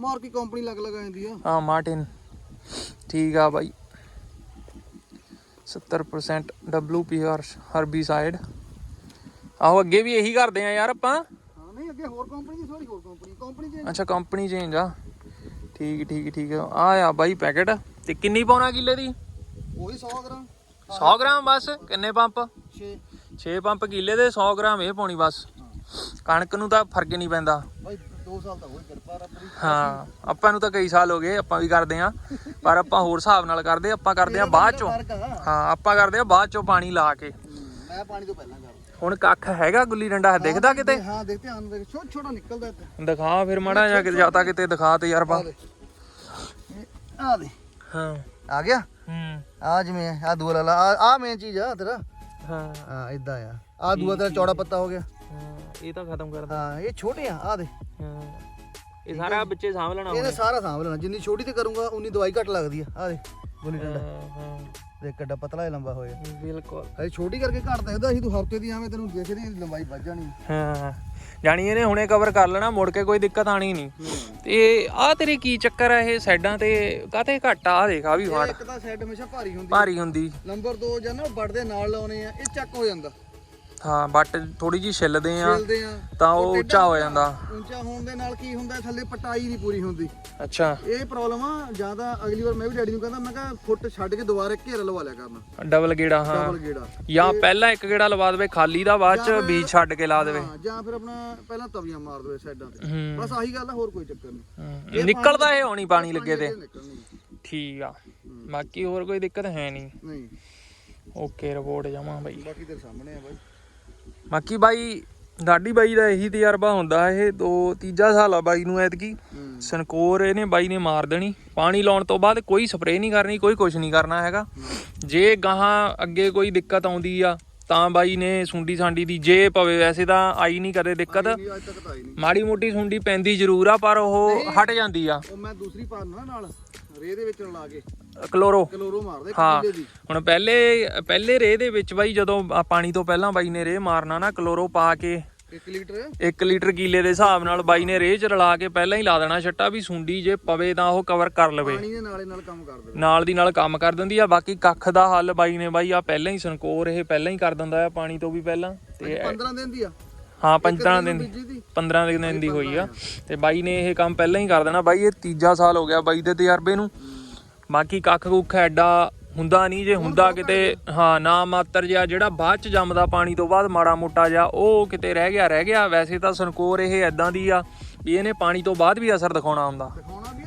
ਮਾਰ ਕੀ ਕੰਪਨੀ ਲੱਗ ਲਗਾ ਜਾਂਦੀ ਆ। ਹਾਂ ਮਾਰਟਿਨ। ਠੀਕ ਆ ਬਾਈ। 70% WPR ਹਰਬੀਸਾਈਡ। ਆਹੋ ਅੱਗੇ ਵੀ ਇਹੀ ਕਰਦੇ ਆ ਯਾਰ ਆਪਾਂ। ਹਾਂ ਨਹੀਂ ਅੱਗੇ ਹੋਰ ਕੰਪਨੀ ਦੀ ਸੋਰੀ ਹੋਰ ਕੰਪਨੀ ਕੰਪਨੀ ਚ ਅੱਛਾ ਕੰਪਨੀ ਚੇਂਜ ਆ। ਠੀਕ ਠੀਕ ਠੀਕ। ਆ ਆਹ ਆ ਬਾਈ ਪੈਕਟ। ਤੇ ਕਿੰਨੀ ਪਾਉਣਾ ਕਿੱਲੇ ਦੀ? ਉਹੀ 100 ਗ੍ਰਾਮ? 100 ਗ੍ਰਾਮ ਬਸ ਕਿੰਨੇ ਪੰਪ? 6 6 ਪੰਪ ਕਿੱਲੇ ਦੇ 100 ਗ੍ਰਾਮ ਇਹ ਪਾਉਣੀ ਬਸ। ਕਣਕ ਨੂੰ ਤਾਂ ਫ਼ਰਕ ਹੀ ਨਹੀਂ ਪੈਂਦਾ। ਬਾਈ 2 ਸਾਲ ਤਾਂ ਹੋਈ ਕਿਰਪਾ ਰੱਬ ਦੀ। ਹਾਂ ਆਪਾਂ ਨੂੰ ਤਾਂ ਕਈ ਸਾਲ ਹੋ ਗਏ ਆਪਾਂ ਵੀ ਕਰਦੇ ਆ ਪਰ ਆਪਾਂ ਹੋਰ ਹਿਸਾਬ ਨਾਲ ਕਰਦੇ ਆਪਾਂ ਕਰਦੇ ਆ ਬਾਅਦ ਚੋਂ। ਹਾਂ ਆਪਾਂ ਕਰਦੇ ਆ ਬਾਅਦ ਚੋਂ ਪਾਣੀ ਲਾ ਕੇ। ਹੂੰ, ਮੈਂ ਪਾਣੀ ਤੋਂ ਪਹਿਲਾਂ ਕਰਦਾ। ਹੁਣ ਕੱਖ ਹੈਗਾ ਗੁੱਲੀ ਡੰਡਾ ਦਿਖਦਾ ਕਿਤੇ? ਹਾਂ ਦੇਖ ਧਿਆਨ ਦੇ ਛੋਟਾ ਛੋਟਾ ਨਿਕਲਦਾ ਦਿਖਾ ਫਿਰ ਮਾੜਾ ਜਿਹਾ ਕਿਤੇ ਜਾਤਾ ਕਿਤੇ ਦਿਖਾ ਤੇ ਯਾਰ ਬਾ ਆ ਦੇ। ਹਾਂ। ਆ ਗਿਆ? ਹੂੰ। ਆ ਜਿਵੇਂ ਆ ਦੂਆ ਲਾ ਲਾ। ਆ ਮੇਨ ਚੀਜ਼ ਆ ਤੇਰਾ? ਹਾਂ। ਹਾਂ ਇਦਾਂ ਆ। ਆ ਦੂਆ ਤੇਰਾ ਚੌੜਾ ਪੱਤਾ ਹੋ ਗਿਆ। ਹਾਂ, ਇਹ ਤਾਂ ਖਤਮ ਕਰਦਾ ਹਾਂ ਇਹ ਛੋਟੇ ਆ ਆ ਦੇ। ਹਾਂ। ਇਹ ਸਾਰਾ ਬੱਚੇ ਸਾਂਭ ਲੈਣਾ ਇਹਨੇ ਸਾਰਾ ਸਾਂਭ ਲੈਣਾ। ਜਿੰਨੀ ਛੋਟੀ ਤੇ ਕਰੂੰਗਾ ਉਨੀ ਦਵਾਈ ਘੱਟ ਲੱਗਦੀ ਆ। ਆ ਦੇ ਗੁੱਲੀ ਡੰਡਾ। ਹਾਂ ਦੇਖ ਕਿੱਡਾ ਪਤਲਾ ਲੰਬਾ ਹੋਇਆ। ਬਿਲਕੁਲ। ਹਜੇ ਛੋਟੀ ਕਰਕੇ ਘੱਟ ਦੇਖਦਾ ਸੀ ਤੂੰ ਹਫ਼ਤੇ ਦੀ ਆਵੇਂ ਤੈਨੂੰ ਦੇਖਦੀ ਲੰਬਾਈ ਵੱਧ ਜਾਣੀ। ਹਾਂ। ਜਾਣੀ ਇਹਨੇ ਹੁਣੇ ਕਵਰ ਕਰ ਲੈਣਾ ਮੁੜ ਕੇ ਕੋਈ ਦਿੱਕਤ ਆਣੀ ਨਹੀਂ। ਤੇ ਆ ਤੇਰੀ ਕੀ ਚੱਕਰ ਆ ਇਹ ਸਾਈਡਾਂ ਤੇ? ਕਾਤੇ ਘੱਟ ਆ? ਦੇਖ ਆ ਵੀ ਫੜ ਇੱਕ ਤਾਂ ਸੈੱਟ ਹਮੇਸ਼ਾ ਭਾਰੀ ਹੁੰਦੀ। ਭਾਰੀ ਹੁੰਦੀ। ਨੰਬਰ 2 ਜਾਂ ਨਾ ਵੱਡ ਦੇ ਨਾਲ ਲਾਉਣੇ ਆ ਇਹ ਚੱਕ ਹੋ ਜਾਂਦਾ। ਹਾਂ ਬੱਟ ਥੋੜੀ ਜੀ ਛਿੱਲਦੇ ਆ ਛਿਲਦੇ ਆ। ਤਾਂ ਉਹ ਉੱਚਾ ਹੋ ਜਾਂਦਾ। ਉੱਚਾ ਹੋਣ ਦੇ ਨਾਲ ਕੀ ਹੁੰਦਾ ਥੱਲੇ ਪਟਾਈ ਨਹੀਂ ਪੂਰੀ ਹੁੰਦੀ। ਅੱਛਾ। ਇਹ ਪ੍ਰੋਬਲਮ ਆ ਜਾਂ ਤਾਂ ਅਗਲੀ ਵਾਰ ਮੈਂ ਵੀ ਡੈਡੀ ਨੂੰ ਕਹਿੰਦਾ ਮੈਂ ਕਿਹਾ ਫੁੱਟ ਛੱਡ ਕੇ ਦੁਬਾਰਾ ਘੇਰਾ ਲਵਾ ਲਿਆ ਕਰਨਾ ਡਬਲ ਗੇੜਾ ਹਾਂ। ਡਬਲ ਗੇੜਾ। ਜਾਂ ਪਹਿਲਾਂ ਇੱਕ ਗੇੜਾ ਲਵਾ ਦੇਵੇ ਖਾਲੀ ਦਾ ਬਾਅਦ ਚ ਬੀਜ ਛੱਡ ਕੇ ਲਾ ਦੇਵੇ। ਹਾਂ ਜਾਂ ਫਿਰ ਆਪਣਾ ਪਹਿਲਾਂ ਤਵੀਆਂ ਮਾਰ ਦੇਵੇ ਸਾਈਡਾਂ ਤੇ। ਬਸ ਆਹੀ ਗੱਲ ਆ ਹੋਰ ਕੋਈ ਚੱਕਰ ਨਹੀਂ। ਨਿਕਲਦਾ ਇਹ ਹੋਣੀ ਪਾਣੀ ਲੱਗੇ ਤੇ। ਠੀਕ ਆ। ਬਾਕੀ ਹੋਰ ਕੋਈ ਦਿੱਕਤ ਹੈ ਨਹੀਂ। ਨਹੀਂ। ਓਕੇ ਰਿਪੋਰਟ ਜਮਾ ਬਾਈ। ਬਾਕੀ ਤੇਰੇ ਸਾਹਮਣੇ ਆ ਬਾਈ। ਬਾਕੀ ਬਾਈ ਲਾਡੀ ਬਾਈ ਦਾ ਇਹੀ ਤਜਰਬਾ ਹੁੰਦਾ ਇਹ ਦੋ ਤੀਜਾ ਸਾਲ ਆ ਬਾਈ ਨੂੰ ਐਤਕੀ। ਹੂੰ। ਸਨਕੋਰ ਇਹਨੇ ਬਾਈ ਨੇ ਮਾਰ ਦੇਣੀ। ਪਾਣੀ ਲਾਉਣ ਤੋਂ ਬਾਅਦ ਕੋਈ ਸਪਰੇਅ ਨਹੀਂ ਕਰਨੀ ਕੋਈ ਕੁਝ ਨਹੀਂ ਕਰਨਾ ਹੈਗਾ। ਜੇ ਗਾਹਾਂ ਅੱਗੇ ਕੋਈ ਦਿੱਕਤ ਆਉਂਦੀ ਆ ਤਾਂ ਬਾਈ ਨੇ ਸੁੰਡੀ ਸਾਂਡੀ ਦੀ ਜੇ ਪਵੇ। ਵੈਸੇ ਤਾਂ ਆਈ ਨਹੀਂ ਕਦੇ ਦਿੱਕਤ। ਮਾੜੀ ਮੋਟੀ ਸੁੰਡੀ ਪੈਂਦੀ ਜ਼ਰੂਰ ਆ ਪਰ ਉਹ ਹਟ ਜਾਂਦੀ ਆ। ਉਹ ਮੈਂ ਦੂਸਰੀ ਪਾਰ ਨਾ ਨਾਲ ਰੇ ਦੇ ਵਿੱਚ ਲਾ ਕੇ। ਕਲੋਰੋ। ਕਲੋਰੋ ਮਾਰਦੇ ਹਾਂ। ਹੁਣ ਪਹਿਲੇ ਪਹਿਲੇ ਰੇਹ ਦੇ ਵਿੱਚ ਬਾਈ ਜਦੋਂ ਆ ਪਾਣੀ ਤੋਂ ਪਹਿਲਾਂ ਬਾਈ ਨੇ ਰੇਹ ਮਾਰਨਾ ਨਾ ਕਲੋਰੋ ਪਾ ਕੇ 1 ਲੀਟਰ। 1 ਲੀਟਰ ਕੀਲੇ ਦੇ ਹਿਸਾਬ ਨਾਲ ਬਾਈ ਨੇ ਰੇਹ ਚ ਰਲਾ ਕੇ ਪਹਿਲਾਂ ਹੀ ਲਾ ਦੇਣਾ ਛੱਟਾ ਵੀ ਸੁੰਡੀ ਜੇ ਪਵੇ ਤਾਂ ਉਹ ਕਵਰ ਕਰ ਲਵੇ। ਪਾਣੀ ਦੇ ਨਾਲੇ ਨਾਲ ਕੰਮ ਕਰ ਦੇਵੇ ਨਾਲ ਦੀ ਨਾਲ ਕੰਮ ਕਰ ਦਿੰਦੀ ਆ ਬਾਕੀ ਕੱਖ ਦਾ ਹੱਲ ਬਾਈ ਨੇ ਬਾਈ ਆ ਪਹਿਲਾਂ ਹੀ ਸੰਕੋਰ ਇਹ ਪਹਿਲਾਂ ਹੀ ਕਰ ਦਿੰਦਾ ਆ ਪਾਣੀ ਤੋਂ ਵੀ ਪਹਿਲਾਂ। ਤੇ 15 ਦਿਨ ਦੀ ਆ। ਹਾਂ 15 ਦਿਨ ਬੀਜੀ ਦੀ। 15 ਦਿਨ ਦੀ ਹੋਈ ਆ। ਤੇ ਬਾਈ ਨੇ ਇਹ ਕੰਮ ਪਹਿਲਾਂ ਹੀ ਕਰ ਦੇਣਾ। ਬਾਈ ਇਹ ਤੀਜਾ ਸਾਲ ਹੋ ਗਿਆ ਬਾਈ ਦੇ ਤਜਰਬੇ ਨੂੰ। ਬਾਕੀ ਕੱਖ ਕੁੱਖ ਐਡਾ ਹੁੰਦਾ ਨਹੀਂ ਜੇ ਹੁੰਦਾ ਕਿਤੇ ਹਾਂ ਨਾ ਮਾਤਰ ਜਿਹਾ ਜਿਹੜਾ ਬਾਅਦ ਚ ਜੰਮਦਾ ਪਾਣੀ ਤੋਂ ਬਾਅਦ ਮਾੜਾ ਮੋਟਾ ਜਿਹਾ ਉਹ ਕਿਤੇ ਰਹਿ ਗਿਆ ਰਹਿ ਗਿਆ। ਵੈਸੇ ਤਾਂ ਸੰਕੋਰ ਇਹ ਐਦਾਂ ਦੀ ਆ ਵੀ ਇਹਨੇ ਪਾਣੀ ਤੋਂ ਬਾਅਦ ਵੀ ਅਸਰ ਦਿਖਾਉਣਾ ਹੁੰਦਾ। ਦਿਖਾਉਣਾ ਵੀ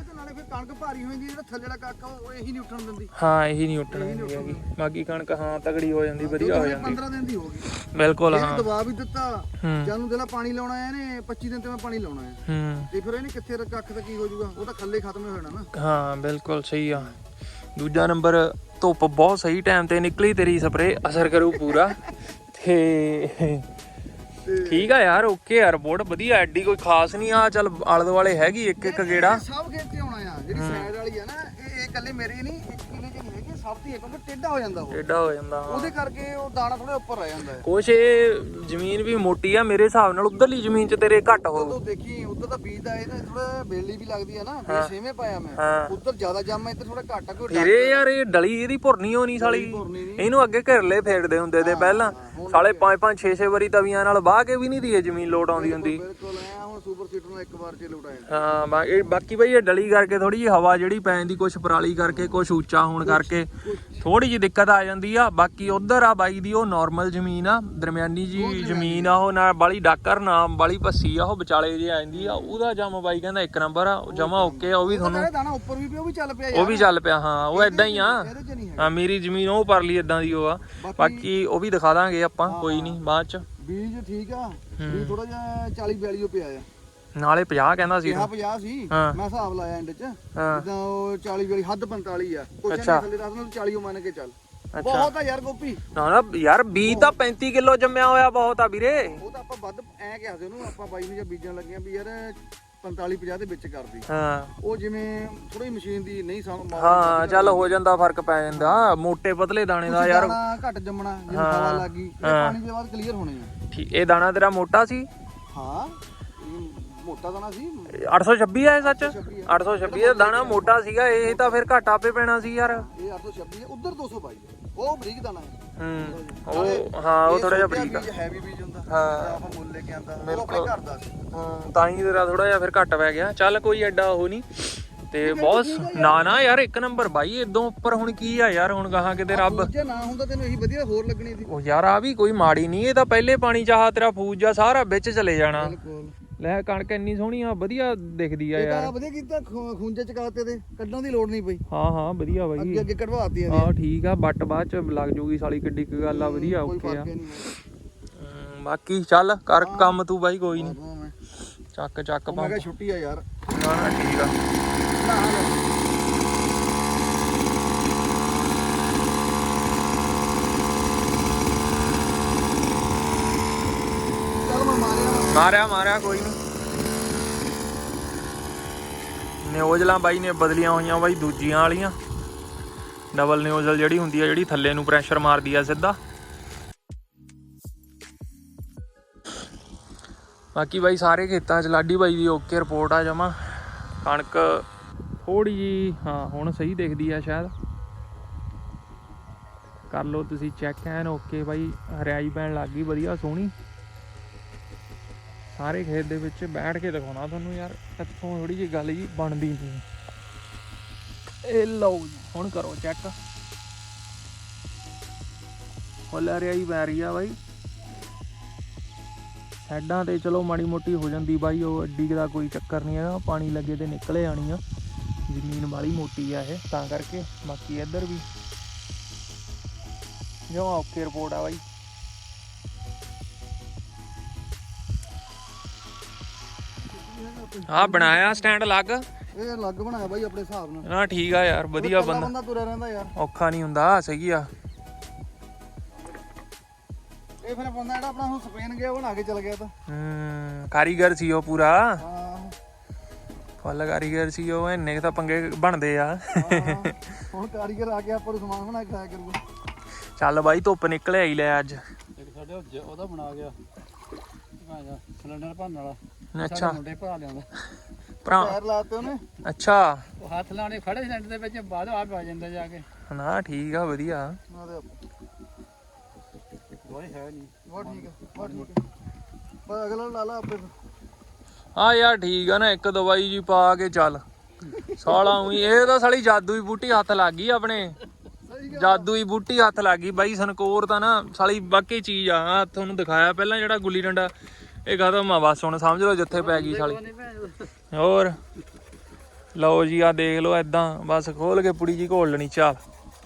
ਕਣਕ ਭਾਰੀ ਹੋ ਜਾਂਦੀ ਹੈ, ਜਿਹੜਾ ਥੱਲੇ ਵਾਲਾ ਕਾਕਾ ਉਹ ਇਹੀ ਨਹੀਂ ਉੱਠਣ ਦਿੰਦੀ। ਹਾਂ ਇਹੀ ਨਹੀਂ ਉੱਟਣ ਦਿੰਦੀ ਹੈਗੀ। ਬਾਕੀ ਕਣਕ ਹਾਂ ਤਗੜੀ ਹੋ ਜਾਂਦੀ ਵਧੀਆ ਹੋ ਜਾਂਦੀ। 15 ਦਿਨ ਦੀ ਹੋ ਗਈ। ਬਿਲਕੁਲ ਇਹ ਹਾਂ। ਦਬਾ ਵੀ ਦਿੱਤਾ ਹੂੰ। ਜਦ ਨੂੰ ਦੇਲਾ ਪਾਣੀ ਲਾਉਣਾ ਹੈ ਇਹਨੇ 25 ਦਿਨ ਤੇ ਮੈਂ ਪਾਣੀ ਲਾਉਣਾ ਹੈ। ਹੂੰ। ਤੇ ਫਿਰ ਇਹਨੇ ਕਿੱਥੇ ਰੱਖ ਕੱਖ ਤਾਂ ਕੀ ਹੋ ਜਾਊਗਾ? ਉਹ ਤਾਂ ਖੱਲੇ ਖਤਮ ਹੋ ਜਾਣਾ ਨਾ। ਹਾਂ ਬਿਲਕੁਲ ਸਹੀ ਆ। ਦੂਜਾ ਨੰਬਰ ਧੁੱਪ ਬਹੁਤ ਸਹੀ ਟਾਈਮ ਤੇ ਨਿਕਲੀ ਤੇਰੀ ਸਪਰੇ ਅਸਰ ਕਰੂ ਪੂਰਾ। ਤੇ ਠੀਕ ਆ ਯਾਰ ਓਕੇ ਆ ਰਿਪੋਰਟ ਵਧੀਆ ਐਡੀ ਕੋਈ ਖਾਸ ਨਹੀਂ ਆ। ਚੱਲ ਆਲੇ ਦੁਆਲੇ ਹੈਗੀ ਇੱਕ ਇੱਕ ਗੇੜਾ। ਇਹ ਸਭ ਖੇਤ ਤੇ ਆਉਣਾ ਆ ਜਿਹੜੀ ਸਾਈਡ ਵਾਲੀ ਆ ਨਾ ਇਹ ਇਹ ਇਕੱਲੇ ਮੇਰੀ ਨਹੀਂ ਇੱਕ ਕਿਲੇ ਚ ਨਹੀਂ ਹੈਗੀ ਸਭ ਦੀ ਹੈ ਕਿਉਂਕਿ ਟੇਢਾ ਹੋ ਜਾਂਦਾ ਉਹ। ਟੇਡਾ ਹੋ ਜਾਂਦਾ ਹਾਂ। ਉਹਦੇ ਕਰਕੇ ਉਹ ਦਾਣਾ ਥੋੜਾ ਉੱਪਰ ਰਹਿ ਜਾਂਦਾ ਹੈ। ਕੁਛ ਇਹ ਜ਼ਮੀਨ ਵੀ ਮੋਟੀ ਆ ਮੇਰੇ ਹਿਸਾਬ ਨਾਲ ਉਧਰਲੀ ਜ਼ਮੀਨ 'ਚ ਤੇਰੇ ਘੱਟ ਹੋ ਤੂੰ ਦੇਖੀ ਉੱਧਰ ਤਾਂ ਬੀਜ ਦਾ ਇਹ ਤਾਂ ਥੋੜਾ ਬੇਲੀ ਵੀ ਲੱਗਦੀ ਹੈ ਨਾ ਬੀਜ ਛੇਵੇਂ ਪਾਇਆ ਮੈਂ। ਹਾਂ। ਉੱਧਰ ਜ਼ਿਆਦਾ ਜੰਮ ਇੱਧਰ ਥੋੜਾ ਘੱਟ ਆ ਕੋਈ ਫਿਰ ਇਹ ਯਾਰ ਇਹ ਡਲੀ ਇਹਦੀ ਭੁਰਨੀ ਹੋਣੀ ਸਾਲੀ। ਭੁਰਨੀ ਨਹੀਂ। ਇਹਨੂੰ ਅੱਗੇ ਘਿਰਲੇ ਫੇਰਦੇ ਹੁੰਦੇ ਤੇ ਪਹਿਲਾਂ ਸਾਲੇ 5 5 6 6 ਵਾਰੀ ਤਵੀਆਂ ਨਾਲ ਵਾਹ ਕੇ ਵੀ ਨਹੀਂ ਦੀ ਇਹ ਜ਼ਮੀਨ ਲੋਟ ਆਉਂਦੀ ਹੁੰਦੀ। ਬਿਲਕੁਲ ਐ ਸੁਪਰ ਸੀਟਰ ਨੂੰ ਇੱਕ ਵਾਰ ਚ ਲੁਟਾਇਆ ਹਾਂ ਬਾ- ਇਹ ਬਾਕੀ ਬਈ ਇਹ ਡਲੀ ਕਰਕੇ ਥੋੜੀ ਜਿਹੀ ਹਵਾ ਜਿਹੜੀ ਪੈ ਜਾਂਦੀ ਕੁਛ ਪਰਾਲੀ ਕਰਕੇ ਕੁਛ ਉੱਚਾ ਹੋਣ ਕਰਕੇ ਥੋੜੀ ਜਿਹੀ ਦਿੱਕਤ ਆ ਜਾਂਦੀ ਆ। ਬਾਕੀ ਉਧਰ ਆ ਬਾਈ ਦੀ ਉਹ ਨਾਰਮਲ ਜ਼ਮੀਨ ਆ। ਦਰਮਿਆਨੀ ਜੀ ਜ਼ਮੀਨ ਆ। ਉਹ ਨਾ ਬਾਲੀ ਡਾਕਰ ਨਾ ਬਾਲੀ ਪੱਸੀ ਆ ਉਹ ਵਿਚਾਲੇ ਜੇ ਆ ਜਾਂਦੀ ਆ। ਉਹਦਾ ਜਮ ਬਾਈ ਕਹਿੰਦਾ ਇੱਕ ਨੰਬਰ ਆ ਜਮਾ ਓਕੇ ਆ ਉਹ ਵੀ ਤੁਹਾਨੂੰ ਇਹ ਦਾਣਾ ਉੱਪਰ ਵੀ ਪਿਆ ਉਹ ਵੀ ਚੱਲ ਪਿਆ ਉਹ ਵੀ ਚੱਲ ਪਿਆ ਹਾਂ ਉਹ ਐਦਾਂ ਹੀ ਆ। ਇਹਦੇ ਚ ਨਹੀਂ ਹੈ ਹਾਂ ਮੇਰੀ ਜ਼ਮੀਨ ਉਹ ਪਰਲੀ ਇਦਾਂ ਦੀ ਉਹ ਆ। ਬਾਕੀ ਉਹ ਵੀ ਦਿਖਾ ਦਾਂਗੇ ਆਪਾਂ ਕੋਈ ਨਹੀਂ ਬਾਅਦ ਚ। ਬੀਜ ਠੀਕ ਆ ਵੀ ਥੋੜਾ ਜਿਹਾ 40 42 ਉਹ ਪਿਆ ਆ। ਨਾਲੇ 50 ਕਹਿੰਦਾ ਸੀ ਕਿਹਾ 50 ਸੀ। ਹਾਂ। ਮੈਂ ਹਿਸਾਬ ਲਾਇਆ ਐਂਡ ਚ। ਹਾਂ। ਜਿੱਦਾਂ ਉਹ 40 42 ਹੱਦ 45 ਆ। ਕੁਛ ਨਹੀਂ ਅੱਛਾ। ਥੱਲੇ ਦੱਸ ਨੂੰ 40 ਮੰਨ ਕੇ ਚੱਲ। ਬਹੁਤ ਆ ਯਾਰ ਗੋਪੀ। ਨਾ ਨਾ ਯਾਰ ਬੀਜ ਤਾਂ 35 ਕਿਲੋ ਜੰਮਿਆ ਹੋਇਆ ਬਹੁਤ ਆ ਵੀਰੇ। ਉਹ ਤਾਂ ਆਪਾਂ ਵੱਧ ਐ ਕਿਹਾ ਸੀ ਉਹਨੂੰ ਆਪਾਂ ਬਾਈ ਨੂੰ ਜਾਂ ਬੀਜਣ ਲੱਗਿਆ ਵੀ ਯਾਰ 45 50 ਦੇ ਵਿੱਚ ਕਰਦੀ ਹਾਂ। ਉਹ ਜਿਵੇਂ ਥੋੜੀ ਮਸ਼ੀਨ ਦੀ ਨਹੀਂ ਸਮ ਹਾਂ ਚੱਲ ਹੋ ਜਾਂਦਾ ਫ਼ਰਕ ਪੈ ਜਾਂਦਾ। ਮੋٹے ਪਤਲੇ ਦਾਣੇ ਦਾ ਯਾਰ। ਘੱਟ ਜੰਮਣਾ ਜਿਵੇਂ ਹਵਾ ਲੱਗ ਪਾਣੀ ਦੇ ਬਾਅਦ ਕਲੀਅਰ ਹੋਣੇ ਆ। ਠੀਕ ਇਹ ਦਾਣਾ ਤੇਰਾ ਮੋਟਾ ਸੀ? ਹਾਂ। ਮੋਟਾ ਦਾਣਾ ਸੀ? 826 ਹੈ ਸੱਚ? 826 ਦਾ ਦਾਣਾ ਮੋਟਾ ਸੀਗਾ ਇਹ ਤਾਂ ਫਿਰ ਘੱਟ ਆਪੇ ਪੈਣਾ ਸੀ ਯਾਰ। ਇਹ 826 ਹੈ ਉਧਰ 222 ਹੈ ਉਹ ਬਰੀਕ ਦਾਣਾ ਹੈ। ਹੂੰ ਉਹ ਹਾਂ ਉਹ ਥੋੜਾ ਜਿਹਾ ਬਰੀਕ ਆ। ਹੈਵੀ ਬੀਜ ਹੁੰਦਾ। ਹਾਂ। ਆਪਾਂ ਮੁੱਲ ਲੈ ਕੇ ਆਂਦਾ। ਉਹ ਆਪਣੇ ਘਰ ਦਾ ਸੀ। ਹੂੰ, ਤਾਂ ਹੀ ਤੇਰਾ ਥੋੜਾ ਜਿਹਾ ਫਿਰ ਘੱਟ ਪੈ ਗਿਆ। ਚੱਲ ਕੋਈ ਐਡਾ ਉਹ ਨਹੀਂ। ਤੇ ਬਹੁਤ ਨਾ ਨਾ ਯਾਰ ਇੱਕ ਨੰਬਰ ਬਾਈ ਇਦੋਂ ਉੱਪਰ ਹੁਣ ਕੀ ਆ ਯਾਰ ਹੁਣ ਗਾਹਾਂ ਕਿਤੇ ਰੱਬ। ਜੇ ਨਾ ਹੁੰਦਾ ਤੈਨੂੰ ਇਹੀ ਵਧੀਆ ਹੋਰ ਲੱਗਣੀ ਸੀ। ਉਹ ਯਾਰ ਆ ਵੀ ਕੋਈ ਮਾੜੀ ਨਹੀਂ ਇਹ ਤਾਂ ਪਹਿਲੇ ਪਾਣੀ ਚਾਹ ਤੇਰਾ ਫੂਜ ਜਾ ਸਾਰਾ ਵਿੱਚ ਚਲੇ ਜਾਣਾ। ਬਿਲਕੁਲ। ਲੈ ਕਣਕ ਇੰਨੀ ਸੋਹਣੀ ਆ ਵਧੀਆ ਦਿਖਦੀ ਆ ਯਾਰ ਤਾਂ ਵਧੀਆ ਕੀਤਾ ਖੂ- ਖੂੰਜੇ ਚਕਾਤੇ ਤੇ ਕੱਢਣ ਦੀ ਲੋੜ ਨਹੀਂ ਪਈ। ਹਾਂ ਹਾਂ ਵਧੀਆ ਬਾਈ। ਅੱਗੇ ਅੱਗੇ ਕਢਵਾਤੀ ਆ ਹਾਂ ਠੀਕ ਆ ਬੱਟ ਬਾਅਦ ਚ ਲੱਗ ਜੂਗੀ ਸਾਲੀ ਕਿੱਡੀ ਕੁ ਗੱਲ ਆ ਵਧੀਆ ਓਕੇ ਆ। ਬਾਕੀ ਚੱਲ ਕਰ ਕੰਮ ਤੂੰ ਬਾਈ ਕੋਈ ਨਹੀਂ। ਚੱਕ ਚੱਕ ਉਹ ਮੈਂ ਪਾ ਕਿਹਾ ਛੁੱਟੀ ਆ ਯਾਰ। ਨਾ ਠੀਕ ਆ ਨਹਾ ਲੈ ਚੱਲ ਮੈਂ ਮਾਰਿਆ ਮਾਰਿਆ ਮਾਰਿਆ ਕੋਈ ਨਹੀਂ ਨਿਊਜ਼ਲਾਂ ਬਾਈ ਨੇ ਬਦਲੀਆਂ ਹੋਈਆਂ ਬਾਈ ਦੂਜੀਆਂ ਵਾਲੀਆਂ ਡਬਲ ਨਿਊਜ਼ਲ ਜਿਹੜੀ ਹੁੰਦੀ ਆ ਜਿਹੜੀ ਥੱਲੇ ਨੂੰ ਪ੍ਰੈਸ਼ਰ ਮਾਰਦੀ ਆ ਸਿੱਧਾ ਬਾਕੀ ਬਾਈ ਸਾਰੇ ਖੇਤਾਂ 'ਚ ਲਾਡੀ ਬਾਈ ਦੀ ਓਕੇ ਰਿਪੋਰਟ ਆ ਜਮਾ ਕਣਕ ਥੋੜੀ ਜੀ ਹਾਂ ਹੁਣ ਸਹੀ ਦਿਖਦੀ ਆ ਸ਼ਾਇਦ ਕਰ ਲਓ ਤੁਸੀਂ ਚੈੱਕ ਐਨ ਓਕੇ ਬਾਈ ਹਰਿਆਈ ਪੈਣ ਲੱਗ ਗਈ ਵਧੀਆ ਸੋਹਣੀ ਸਾਰੇ ਖੇਤ ਦੇ ਵਿੱਚ ਬੈਠ ਕੇ ਦਿਖਾਉਣਾ ਤੁਹਾਨੂੰ ਯਾਰ, ਇੱਥੋਂ ਥੋੜੀ ਜਿਹੀ ਗੱਲ ਜੀ ਬਣਦੀ ਨਹੀਂ। ਇਹ ਲਓ ਹੁਣ ਕਰੋ ਚੈੱਕ ਫੁੱਲ ਹਰਿਆਈ ਪੈ ਰਹੀ ਆ ਬਾਈ। ਸਾਈਡਾਂ ਤੇ ਚਲੋ ਮਾੜੀ ਮੋਟੀ ਹੋ ਜਾਂਦੀ ਬਾਈ, ਉਹ ਅੱਡੀ ਦਾ ਕੋਈ ਚੱਕਰ ਨਹੀਂ ਹੈਗਾ, ਪਾਣੀ ਲੱਗੇ ਤੇ ਨਿਕਲੇ ਆਣੀ ਆ। ਜ਼ਮੀਨ ਵਾਲੀ ਮੋਟੀ ਆ ਇਹ, ਤਾਂ ਕਰਕੇ ਬਾਕੀ ਇੱਧਰ ਵੀ। ਜੋ ਓਕੇ ਰਿਪੋਰਟ ਆ ਬਾਈ। ਆ ਬਣਾਇਆ ਸਟੈਂਡ ਲੱਗ ਇਹ ਅਲੱਗ ਬਣਾਇਆ ਬਾਈ ਆਪਣੇ ਹਿਸਾਬ ਨਾਲ। ਨਾ ਠੀਕ ਆ ਯਾਰ ਵਧੀਆ ਇਕੱਲਾ ਬੰਦਾ। ਬੰਦਾ ਤੁਰਿਆ ਰਹਿੰਦਾ ਯਾਰ। ਔਖਾ ਨਹੀਂ ਹੁੰਦਾ ਸਹੀ ਆ। ਇਹ ਫਿਰ ਬੰਦਾ ਜਿਹੜਾ ਆਪਣਾ ਹੁਣ ਸਪੇਨ ਗਿਆ ਉਹ ਬਣਾ ਕੇ ਚਲ ਗਿਆ ਤਾਂ। ਹੂੰ ਕਾਰੀਗਰ ਸੀ ਉਹ ਪੂਰਾ। ਹਾਂ। ਫੁੱਲ ਕਾਰੀਗਰ ਸੀ ਉਹ ਇੰਨੇ ਕੁ ਤਾਂ ਪੰਗੇ ਬਣਦੇ ਆ। ਹਾਂ। ਹੁਣ ਕਾਰੀਗਰ ਆ ਕੇ ਆਪਾਂ ਨੂੰ ਸਮਾਨ ਬਣਾ ਕੇ ਖਾਇਆ ਕਰੂਗਾ। ਚੱਲ ਬਾਈ ਧੁੱਪ ਨਿਕਲਿਆ ਹੀ ਲੈ ਅੱਜ। ਇੱਕ ਸਾਡੇ ਉਹਦਾ ਬਣਾ ਗਿਆ। ਆ ਜਾ ਸਿਲੰਡਰ ਭਰਨ ਵਾਲਾ। ਅੱਛਾ। ਮੁੰਡੇ ਭਰਾ ਲਿਆਉਂਦਾ। ਭਰਾ। ਪੈਰ ਲਾਤੇ ਉਹਨੇ। ਅੱਛਾ। ਉਹ ਹੱਥ ਲਾਣੇ ਖੜੇ ਸਿਲੰਡਰ ਦੇ ਵਿੱਚ ਬਾਅਦ ਆਪ ਆ ਜਾਂਦਾ ਜਾ ਕੇ। ਨਾ ਠੀਕ ਆ ਵਧੀਆ। ਆ ਦੇ ਕੋਈ ਹੈ ਨਹੀਂ। ਬਹੁਤ ਠੀਕ ਹੈ ਬਹੁਤ ਠੀਕ ਹੈ ਬਸ ਅਗਲਾ ਲਾ ਲਾ ਆਪੇ। ਹਾਂ ਯਾਰ ਠੀਕ ਆ ਨਾ ਇੱਕ ਦਵਾਈ ਜੀ ਪਾ ਕੇ ਚੱਲ। ਸਾਲਾ ਉਹੀ ਇਹ ਤਾਂ ਸਾਲੀ ਜਾਦੂਈ ਬੂਟੀ ਹੱਥ ਲੱਗ ਗਈ ਆਪਣੇ। ਸਹੀ ਜਾਦੂਈ ਬੂਟੀ ਹੱਥ ਲੱਗ ਗਈ। ਬਾਈ ਸਨਕੋਰ ਤਾਂ ਨਾ ਸਾਲੀ ਬਾਕੀ ਚੀਜ਼ ਆ। ਆਹ ਤੁਹਾਨੂੰ ਦਿਖਾਇਆ ਪਹਿਲਾਂ ਜਿਹੜਾ ਗੁੱਲੀ ਡੰਡਾ। ਇਹ ਖਤਮ ਆ ਬਸ ਹੁਣ ਸਮਝ ਲਓ ਜਿੱਥੇ ਪੈ ਗਈ ਸਾਲੀ। ਹੋਰ? ਲਓ ਜੀ ਆ ਦੇਖ ਲਓ ਐਦਾਂ ਬਸ ਖੋਲ ਕੇ ਪੁੜੀ ਜੀ ਘੋਲ ਲੈਣੀ ਚੱਲ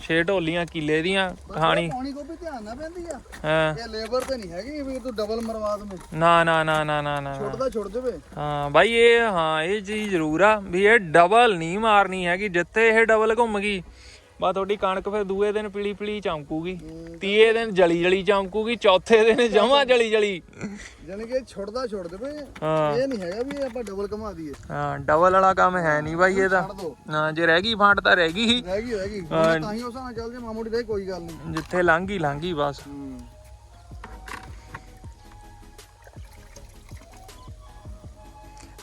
ਛੇ ਢੋਲੀਆਂ ਕਿੱਲੇ ਦੀਆਂ ਕਹਾਣੀ ਪਾਣੀ ਕੋ ਵੀ ਧਿਆਨ ਨਾ ਪੈਂਦੀ ਆ। ਹਾਂ। ਇਹ ਲੇਬਰ ਤੇ ਨਹੀਂ ਹੈਗੀ ਵੀ ਤੂੰ ਡਬਲ ਮਰਵਾ ਦਵੇਂ ਨਾ ਨਾ ਨਾ ਨਾ ਨਾ ਨਾ। ਛੁੱਟਦਾ ਛੁੱਟ ਜਾਵੇ। ਹਾਂ ਬਾਈ ਇਹ ਹਾਂ ਇਹ ਚੀਜ਼ ਜ਼ਰੂਰ ਆ ਵੀ ਇਹ ਡਬਲ ਨਹੀਂ ਮਾਰਨੀ ਹੈਗੀ ਜਿੱਥੇ ਇਹ ਡਬਲ ਘੁੰਮ ਗਈ। ਬਾ ਤੁਹਾਡੀ ਕਣਕ ਫਿਰ ਦੂਏ ਦਿਨ ਪੀਲੀ ਪੀਲੀ ਚਮਕੂਗੀ ਤੀਏ ਦਿਨ ਜਲੀ ਜਲੀ ਚਮਕੂਗੀ ਚੌਥੇ ਦਿਨ ਜਮਾ ਜਲੀ ਜਲੀ। ਜਾਨੀ ਕਿ ਛੁੱਟਦਾ ਛੁੱਟ ਜਾਵੇ ਹਾਂ। ਇਹ ਨਹੀਂ ਹੈਗਾ ਵੀ ਇਹ ਆਪਾਂ ਡਬਲ ਘੁਮਾ ਦਈਏ। ਹਾਂ ਡਬਲ ਵਾਲਾ ਕੰਮ ਹੈ ਨਹੀਂ ਬਾਈ ਇਹਦਾ ਛੱਡ ਦੋ। ਹਾਂ ਜੇ ਰਹਿ ਗਈ ਫਾਂਟ ਤਾਂ ਰਹਿ ਗਈ ਹੀ। ਰਹਿ ਗਈ ਰਹਿ ਗਈ। ਹੁਣ ਤਾਂ ਹੀ ਉਸ ਨਾਲ ਚੱਲਦੇ ਮਾਮੂੜੀ ਰਹਿ ਕੋਈ ਗੱਲ ਨਹੀਂ। ਜਿੱਥੇ ਲੰਘ ਗਈ ਲੰਘ ਗਈ ਬਸ।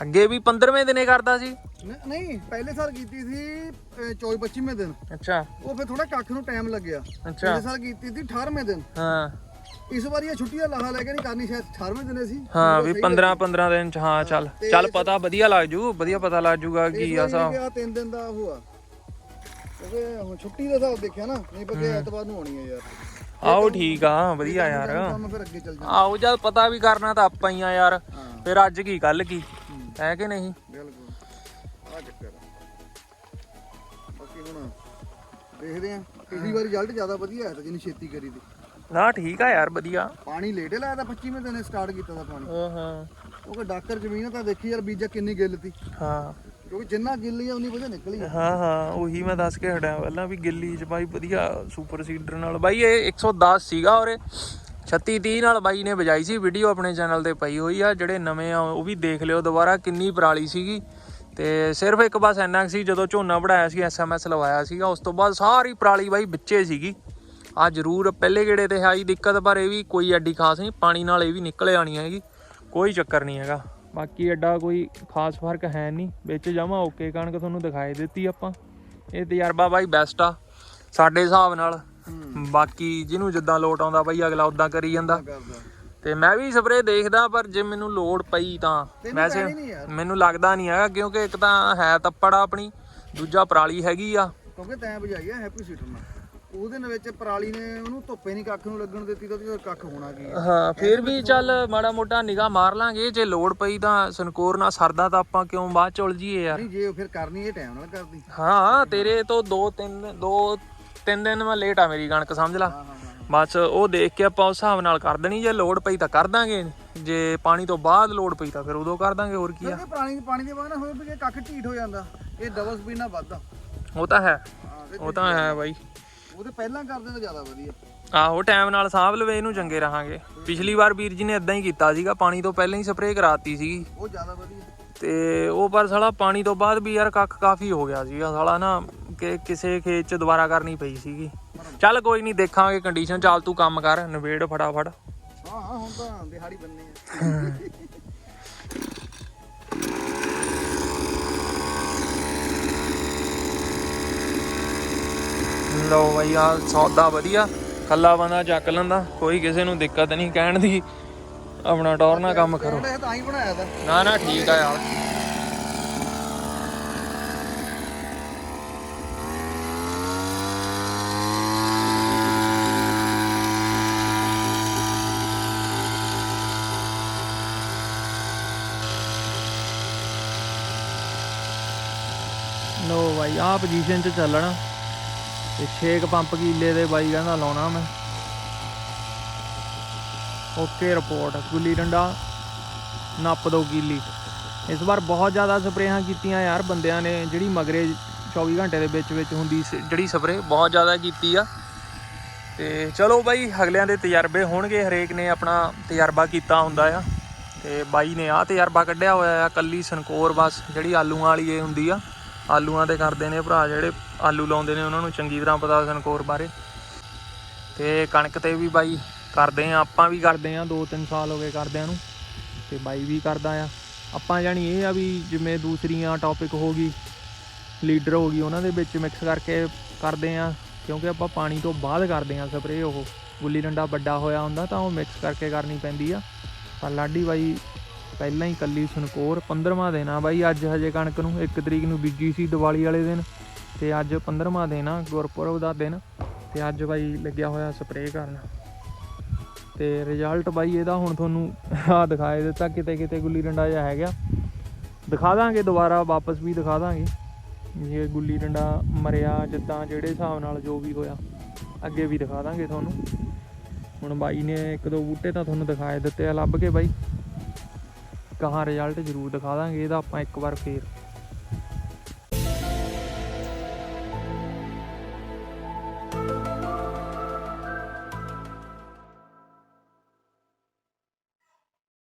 ਅੱਗੇ ਵੀ 15ਵੇਂ ਦਿਨੇ ਕਰਦਾ ਸੀ? ਨ- ਨਹੀਂ ਪਹਿਲੇ ਸਾਲ ਕੀਤੀ ਸੀ 24 25ਵੇਂ ਦਿਨ। ਅੱਛਾ। ਉਹ ਫਿਰ ਥੋੜਾ ਕੱਖ ਨੂੰ ਟਾਈਮ ਲੱਗਿਆ। ਅੱਛਾ। ਪਿਛਲੇ ਸਾਲ ਕੀਤੀ ਸੀ 18ਵੇਂ ਦਿਨ। ਹਾਂ। ਇਸ ਵਾਰੀ ਇਹ ਛੁੱਟੀਆਂ ਲਾਹਾ ਲੈ ਕੇ ਨਹੀਂ ਕਰਨੀ ਸ਼ਾਇਦ 18ਵੇਂ ਦਿਨੇ ਸੀ। ਹਾਂ ਵੀ 15 15 ਦਿਨ ਚ ਹਾਂ ਚੱਲ। ਚੱਲ ਪਤਾ ਵਧੀਆ ਲੱਗ ਜੂ ਵਧੀਆ ਪਤਾ ਲੱਗ ਜੂਗਾ ਕੀ ਆ ਹਿਸਾਬ ਆ ਤਿੰਨ ਦਿਨ ਦਾ ਉਹ ਆ। ਕਿਉਂਕਿ ਹੁਣ ਛੁੱਟੀ ਦਾ ਹਿਸਾਬ ਦੇਖਿਆ ਨਾ ਨਹੀਂ ਪੱਕੇ ਐਤਵਾਰ ਨੂੰ ਆਉਣੀ ਹੈ ਯਾਰ। ਆਓ ਠੀਕ ਆ ਵਧੀਆ ਯਾਰ। ਕੰਮ ਫਿਰ ਅੱਗੇ ਚੱਲ ਜਾ ਆਓ ਜਦ ਪਤਾ ਵੀ ਕਰਨਾ ਤਾਂ ਆਪਾਂ ਹੀ ਆ ਯਾਰ। ਹਾਂ। ਫਿਰ ਅੱਜ ਕੀ ਕੱਲ ਕੀ? ਹੈ ਕਿ ਨਹੀਂ? ਬਿਲਕੁਲ। ਆ ਚੱਕਰ ਆ। ਬਾਕੀ ਹੁਣ ਦੇਖਦੇ ਆ ਪਿਛਲੀ ਵਾਰੀ ਰਿਜ਼ਲਟ ਜ਼ਿਆਦਾ ਵਧੀਆ ਆਇਆ ਤਾਂ ਜਿੰਨੀ ਛੇਤੀ ਕਰੀ ਦੀ ਨਾ ਠੀਕ ਆ ਯਾਰ ਵਧੀਆ। ਪਾਣੀ ਲੇਟੇ ਲਾਇਆ ਤਾਂ 25ਵੇਂ ਦਿਨੇ ਸਟਾਰਟ ਕੀਤਾ ਦਾ ਪਾਣੀ। ਹਾਂ ਹਾਂ। ਕਿਉਂਕਿ ਡਾਕਟਰ ਜ਼ਮੀਨ ਤਾਂ ਦੇਖੀ ਯਾਰ ਬੀਜਾ ਕਿੰਨੀ ਗਿੱਲ ਤੀ। ਹਾਂ। ਕਿਉਂਕਿ ਜਿੰਨਾ ਗਿੱਲੀ ਆ ਉਨੀ ਵਧੀਆ ਨਿਕਲੀ ਆ। ਹਾਂ ਹਾਂ। ਉਹੀ ਮੈਂ ਦੱਸ ਕੇ ਹਟਿਆ ਪਹਿਲਾਂ ਵੀ ਗਿੱਲੀ ਚ ਬਾਈ ਵਧੀਆ ਸੁਪਰ ਸੀਡਰ ਨਾਲ। ਬਾਈ ਇਹ 110 ਸੀਗਾ ਔਰ 36 30 ਨਾਲ ਬਾਈ ਨੇ ਵਜਾਈ ਸੀ ਵੀਡੀਓ ਆਪਣੇ ਚੈਨਲ ਤੇ ਪਈ ਹੋਈ ਆ, ਜਿਹੜੇ ਨਵੇਂ ਆ, ਉਹ ਵੀ ਦੇਖ ਲਿਓ ਦੁਬਾਰਾ, ਕਿੰਨੀ ਪਰਾਲੀ ਸੀਗੀ। ਤੇ ਸਿਰਫ ਇੱਕ ਬਸ ਇੰਨਾ ਕੁ ਸੀ, ਜਦੋਂ ਝੋਨਾ ਵੜਾਇਆ ਸੀ ਐਸਐਮਐਸ ਲਵਾਇਆ ਸੀਗਾ, ਉਸ ਤੋਂ ਬਾਅਦ ਸਾਰੀ ਪਰਾਲੀ ਬਾਈ ਵਿੱਚੇ ਸੀਗੀ। ਆ ਜ਼ਰੂਰ ਪਹਿਲੇ ਗੇੜੇ ਤੇ ਆਈ ਦਿੱਕਤ, ਪਰ ਇਹ ਵੀ ਕੋਈ ਐਡੀ ਖਾਸ ਨਹੀਂ, ਪਾਣੀ ਨਾਲ ਇਹ ਵੀ ਨਿਕਲ ਆਣੀ ਹੈਗੀ, ਕੋਈ ਚੱਕਰ ਨਹੀਂ ਹੈਗਾ। ਬਾਕੀ ਐਡਾ ਕੋਈ ਖਾਸ ਫ਼ਰਕ ਹੈ ਨਹੀਂ, ਵਿੱਚ ਜਮਾ ਓਕੇ ਕਣਕ ਤੁਹਾਨੂੰ ਦਿਖਾਈ ਦਿੱਤੀ ਆਪਾਂ। ਇਹ ਤਜਰਬਾ ਬਾਈ ਬੈਸਟ ਆ, ਸਾਡੇ ਹਿਸਾਬ ਨਾਲ। ਬਾਕੀ ਜਿਹਨੂੰ ਜਿੱਦਾਂ ਲੋਟ ਆਉਂਦਾ ਬਾਈ ਅਗਲਾ ਉਦਾਂ ਕਰੀ ਜਾਂਦਾ। ਕਰਦਾ। ਤੇ ਮੈਂ ਵੀ ਸਪਰੇ ਦੇਖਦਾ ਪਰ ਜੇ ਮੈਨੂੰ ਲੋੜ ਪਈ ਤਾਂ ਵੈਸੇ ਪੈਣੀ ਯਾਰ। ਮੈਨੂੰ ਲੱਗਦਾ ਨਹੀਂ ਹੈਗਾ ਕਿਉਂਕਿ ਇੱਕ ਤਾਂ ਹੈ ਤੱਪੜ ਆ ਆਪਣੀ ਦੂਜਾ ਪਰਾਲੀ ਹੈਗੀ ਆ। ਕਿਉਂਕਿ ਤੈਂ ਵਜਾਈ ਆ ਹੈਪੀ ਸੀਟਰ ਨਾਲ। ਉਹਦੇ ਨਾਲ ਵਿੱਚ ਪਰਾਲੀ ਨੇ ਉਹਨੂੰ ਧੁੱਪੇ ਨਹੀਂ ਕੱਖ ਨੂੰ ਲੱਗਣ ਦਿੱਤੀ ਤਾਂ ਉਹਦੇ ਕੱਖ ਹੋਣਾ ਕੀ ਆ। ਹਾਂ ਫਿਰ ਵੀ ਚੱਲ ਮਾੜਾ ਮੋਟਾ ਨਿਗਾਹ ਮਾਰ ਲਾਂਗੇ ਜੇ ਲੋੜ ਪਈ ਤਾਂ ਸਨਕੋਰ ਨਾਲ ਸਰਦਾ ਤਾਂ ਆਪਾਂ ਕਿਉਂ ਬਾਅਦ ਚ ਉਲਝੀਏ ਯਾਰ। ਨਹੀਂ ਜੇ ਉਹ ਫਿਰ ਕਰਨੀ ਇਹ ਟਾਈਮ ਨਾਲ ਕਰਦੀ। ਹਾਂ ਤੇਰੇ ਤੋਂ 2 3 2 3 ਦਿਨ ਮੈਂ ਲੇਟ ਆ ਮੇਰੀ ਕਣਕ ਸਮਝ ਲਾ। ਬਸ ਉਹ ਦੇਖ ਕੇ ਆਪਾਂ ਉਸ ਹਿਸਾਬ ਨਾਲ ਕਰ ਦੇਣੀ ਜੇ ਲੋੜ ਪਈ ਤਾਂ ਕਰ ਦਾਂਗੇ। ਜੇ ਪਾਣੀ ਤੋਂ ਬਾਅਦ ਲੋੜ ਪਈ ਤਾਂ ਫਿਰ ਉਦੋਂ ਕਰ ਦਾਂਗੇ ਹੋਰ ਕੀ ਆ। ਪਾਣੀ ਪਾਣੀ ਦੇ ਬਾਅਦ ਨਾ ਹੋਵੇ ਵੀ ਕੱਖ ਢੀਠ ਹੋ ਜਾਂਦਾ। ਇਹ ਡਬਲ ਸਪੀਡ ਨਾਲ ਵੱਧਦਾ। ਉਹ ਤਾਂ ਹੈ। ਉਹ ਤਾਂ ਹੈ ਬਾਈ। ਉਹਦੇ ਪਹਿਲਾਂ ਕਰਦੇ ਤਾਂ ਜ਼ਿਆਦਾ ਵਧੀਆ। ਆਹੋ ਟਾਈਮ ਨਾਲ ਸਾਂਭ ਲਵੇ ਇਹਨੂੰ ਚੰਗੇ ਰਹਾਂਗੇ। ਪਿਛਲੀ ਵਾਰ ਵੀਰ ਜੀ ਨੇ ਇਦਾਂ ਹੀ ਕੀਤਾ ਸੀਗਾ ਪਾਣੀ ਤੋਂ ਪਹਿਲਾਂ ਹੀ ਸਪਰੇਅ ਕਰਾਤੀ ਸੀਗੀ। ਉਹ ਜ਼ਿਆਦਾ ਵਧੀਆ। ਤੇ ਉਹ ਪਰ ਸਾਲਾ ਪਾਣੀ ਤੋਂ ਬਾਅਦ ਵੀ ਯਾਰ ਕੱਖ ਕਾਫੀ ਹੋ ਗਿਆ ਸੀਗਾ। ਸਾਲਾ ਨਾ ਕਿ ਕਿਸੇ ਖੇਤ ਚ ਦੁਬਾਰਾ ਕਰਨੀ ਪਈ ਸੀਗੀ। ਚੱਲ ਕੋਈ ਨਹੀਂ ਦੇਖਾਂਗੇ ਕੰਡੀਸ਼ਨ ਚੱਲ ਤੂੰ ਕੰਮ ਕਰ ਨਵੇੜ ਫਟਾਫਟ। ਹਾਂ ਹਾਂ ਹੁਣ ਤਾਂ ਦਿਹਾੜੀ ਬੰਨੇ ਆ। [LAUGHS] ਲਓ ਬਈ ਆ ਸੌਦਾ ਵਧੀਆ। ਕੱਲਾ ਬੰਦਾ ਚੱਕ ਲੈਂਦਾ ਕੋਈ ਕਿਸੇ ਨੂੰ ਦਿੱਕਤ ਨਹੀਂ ਕਹਿਣ ਦੀ। ਆਪਣਾ ਟੌਰ ਨਾਲ ਕੰਮ ਕਰੋ। ਇਹ ਤਾਂ ਹੀ ਬਣਾਇਆ ਤਾਂ। ਨਾ ਨਾ ਠੀਕ ਆ ਯਾਰ ਲੋ ਬਾਈ ਆ ਪੋਜੀਸ਼ਨ 'ਚ ਚੱਲਣਾ। ਤੇ ਛੇਕ ਪੰਪ ਕੀਲੇ ਦੇ ਬਾਈ ਕਹਿੰਦਾ ਲਾਉਣਾ ਮੈਂ। ਓਕੇ ਰਿਪੋਰਟ ਗੁੱਲੀ ਡੰਡਾ ਨੱਪ ਦੋ ਕੀਲੀ। ਇਸ ਵਾਰ ਬਹੁਤ ਜ਼ਿਆਦਾ ਸਪਰੇਹਾਂ ਕੀਤੀਆਂ ਯਾਰ ਬੰਦਿਆਂ ਨੇ, ਜਿਹੜੀ ਮਗਰੇ 24 ਘੰਟੇ ਦੇ ਵਿੱਚ ਵਿੱਚ ਹੁੰਦੀ ਸੀ, ਜਿਹੜੀ ਸਪਰੇ ਬਹੁਤ ਜ਼ਿਆਦਾ ਕੀਤੀ ਆ। ਤੇ ਚਲੋ ਬਾਈ, ਅਗਲਿਆਂ ਦੇ ਤਜਰਬੇ ਹੋਣਗੇ। ਹਰੇਕ ਨੇ ਆਪਣਾ ਤਜਰਬਾ ਕੀਤਾ ਹੁੰਦਾ ਆ। ਤੇ ਬਾਈ ਨੇ ਆਹ ਤਜਰਬਾ ਕੱਢਿਆ ਹੋਇਆ ਆ, ਕੱਲੀ ਸੰਕੋਰ ਬਸ, ਜਿਹੜੀ ਆਲੂਆਂ ਵਾਲੀ ਇਹ ਹੁੰਦੀ ਆ। ਆਲੂਆਂ ਤੇ ਕਰਦੇ ਨੇ ਭਰਾ ਜਿਹੜੇ ਆਲੂ ਲਾਉਂਦੇ ਨੇ ਉਹਨਾਂ ਨੂੰ ਚੰਗੀ ਤਰ੍ਹਾਂ ਪਤਾ ਸੰਕੋਰ ਬਾਰੇ। ਤੇ ਕਣਕ ਤੇ ਵੀ ਬਾਈ ਕਰਦੇ ਆ, ਆਪਾਂ ਵੀ ਕਰਦੇ ਆ 2-3 ਸਾਲ ਹੋ ਗਏ ਕਰਦਿਆਂ ਨੂੰ, ਤੇ ਬਾਈ ਵੀ ਕਰਦਾ ਆ। ਆਪਾਂ ਜਾਣੀ ਇਹ ਆ ਵੀ ਜਿਵੇਂ ਦੂਸਰੀਆਂ ਟੌਪਿਕ ਹੋ ਗਈ, ਲੀਡਰ ਹੋ ਗਈ, ਉਹਨਾਂ ਦੇ ਵਿੱਚ ਮਿਕਸ ਕਰਕੇ ਕਰਦੇ ਆ, ਕਿਉਂਕਿ ਆਪਾਂ ਪਾਣੀ ਤੋਂ ਬਾਅਦ ਕਰਦੇ ਆ ਸਪਰੇ ਉਹ। ਗੁੱਲੀ ਡੰਡਾ ਵੱਡਾ ਹੋਇਆ ਹੁੰਦਾ ਤਾਂ ਉਹ ਮਿਕਸ ਕਰਕੇ ਕਰਨੀ ਪੈਂਦੀ ਆ। ਪਰ ਲਾਡੀ ਬਾਈ ਪਹਿਲਾਂ ਹੀ ਕੱਲੀ ਸਨਕੋਰ 15ਵਾਂ ਦਿਨ ਆ ਬਾਈ, ਅੱਜ ਹਜੇ ਕਣਕ ਨੂੰ 1 ਤਰੀਕ ਨੂੰ ਬੀਜੀ ਸੀ ਦੀਵਾਲੀ ਵਾਲੇ ਦਿਨ ਤੇ ਅੱਜ 15ਵਾਂ ਦਿਨ ਆ, ਗੁਰਪੁਰਬ ਦਾ ਦਿਨ ਤੇ ਅੱਜ ਬਾਈ ਲੱਗਿਆ ਹੋਇਆ ਸਪਰੇਅ ਕਰਨ। ਤੇ ਰਿਜ਼ਲਟ ਬਾਈ ਇਹਦਾ ਹੁਣ ਤੁਹਾਨੂੰ ਆ ਦਿਖਾਏ ਦਿੱਤਾ ਕਿਤੇ ਕਿਤੇ ਗੁੱਲੀ ਡੰਡਾ ਜਿਹਾ ਹੈਗਾ। ਦਿਖਾ ਦਾਂਗੇ ਦੁਬਾਰਾ, ਵਾਪਸ ਵੀ ਦਿਖਾ ਦਾਂਗੇ। ਇਹ ਗੁੱਲੀ ਡੰਡਾ ਮਰਿਆ ਜਿੱਦਾਂ ਜਿਹੜੇ ਹਿਸਾਬ ਨਾਲ ਜੋ ਵੀ ਹੋਇਆ, ਅੱਗੇ ਵੀ ਦਿਖਾ ਦਾਂਗੇ ਤੁਹਾਨੂੰ। ਹੁਣ ਬਾਈ ਨੇ ਇੱਕ ਦੋ ਬੂਟੇ ਤਾਂ ਤੁਹਾਨੂੰ ਦਿਖਾਏ ਦਿੱਤੇ ਆ, ਲੱਭ ਕੇ ਬਾਈ। ਕਹਾਂ ਰਿਜ਼ਲਟ ਜ਼ਰੂਰ ਦਿਖਾ ਦਾਂਗੇ ਇਹਦਾ ਆਪਾਂ ਇੱਕ ਵਾਰ ਫੇਰ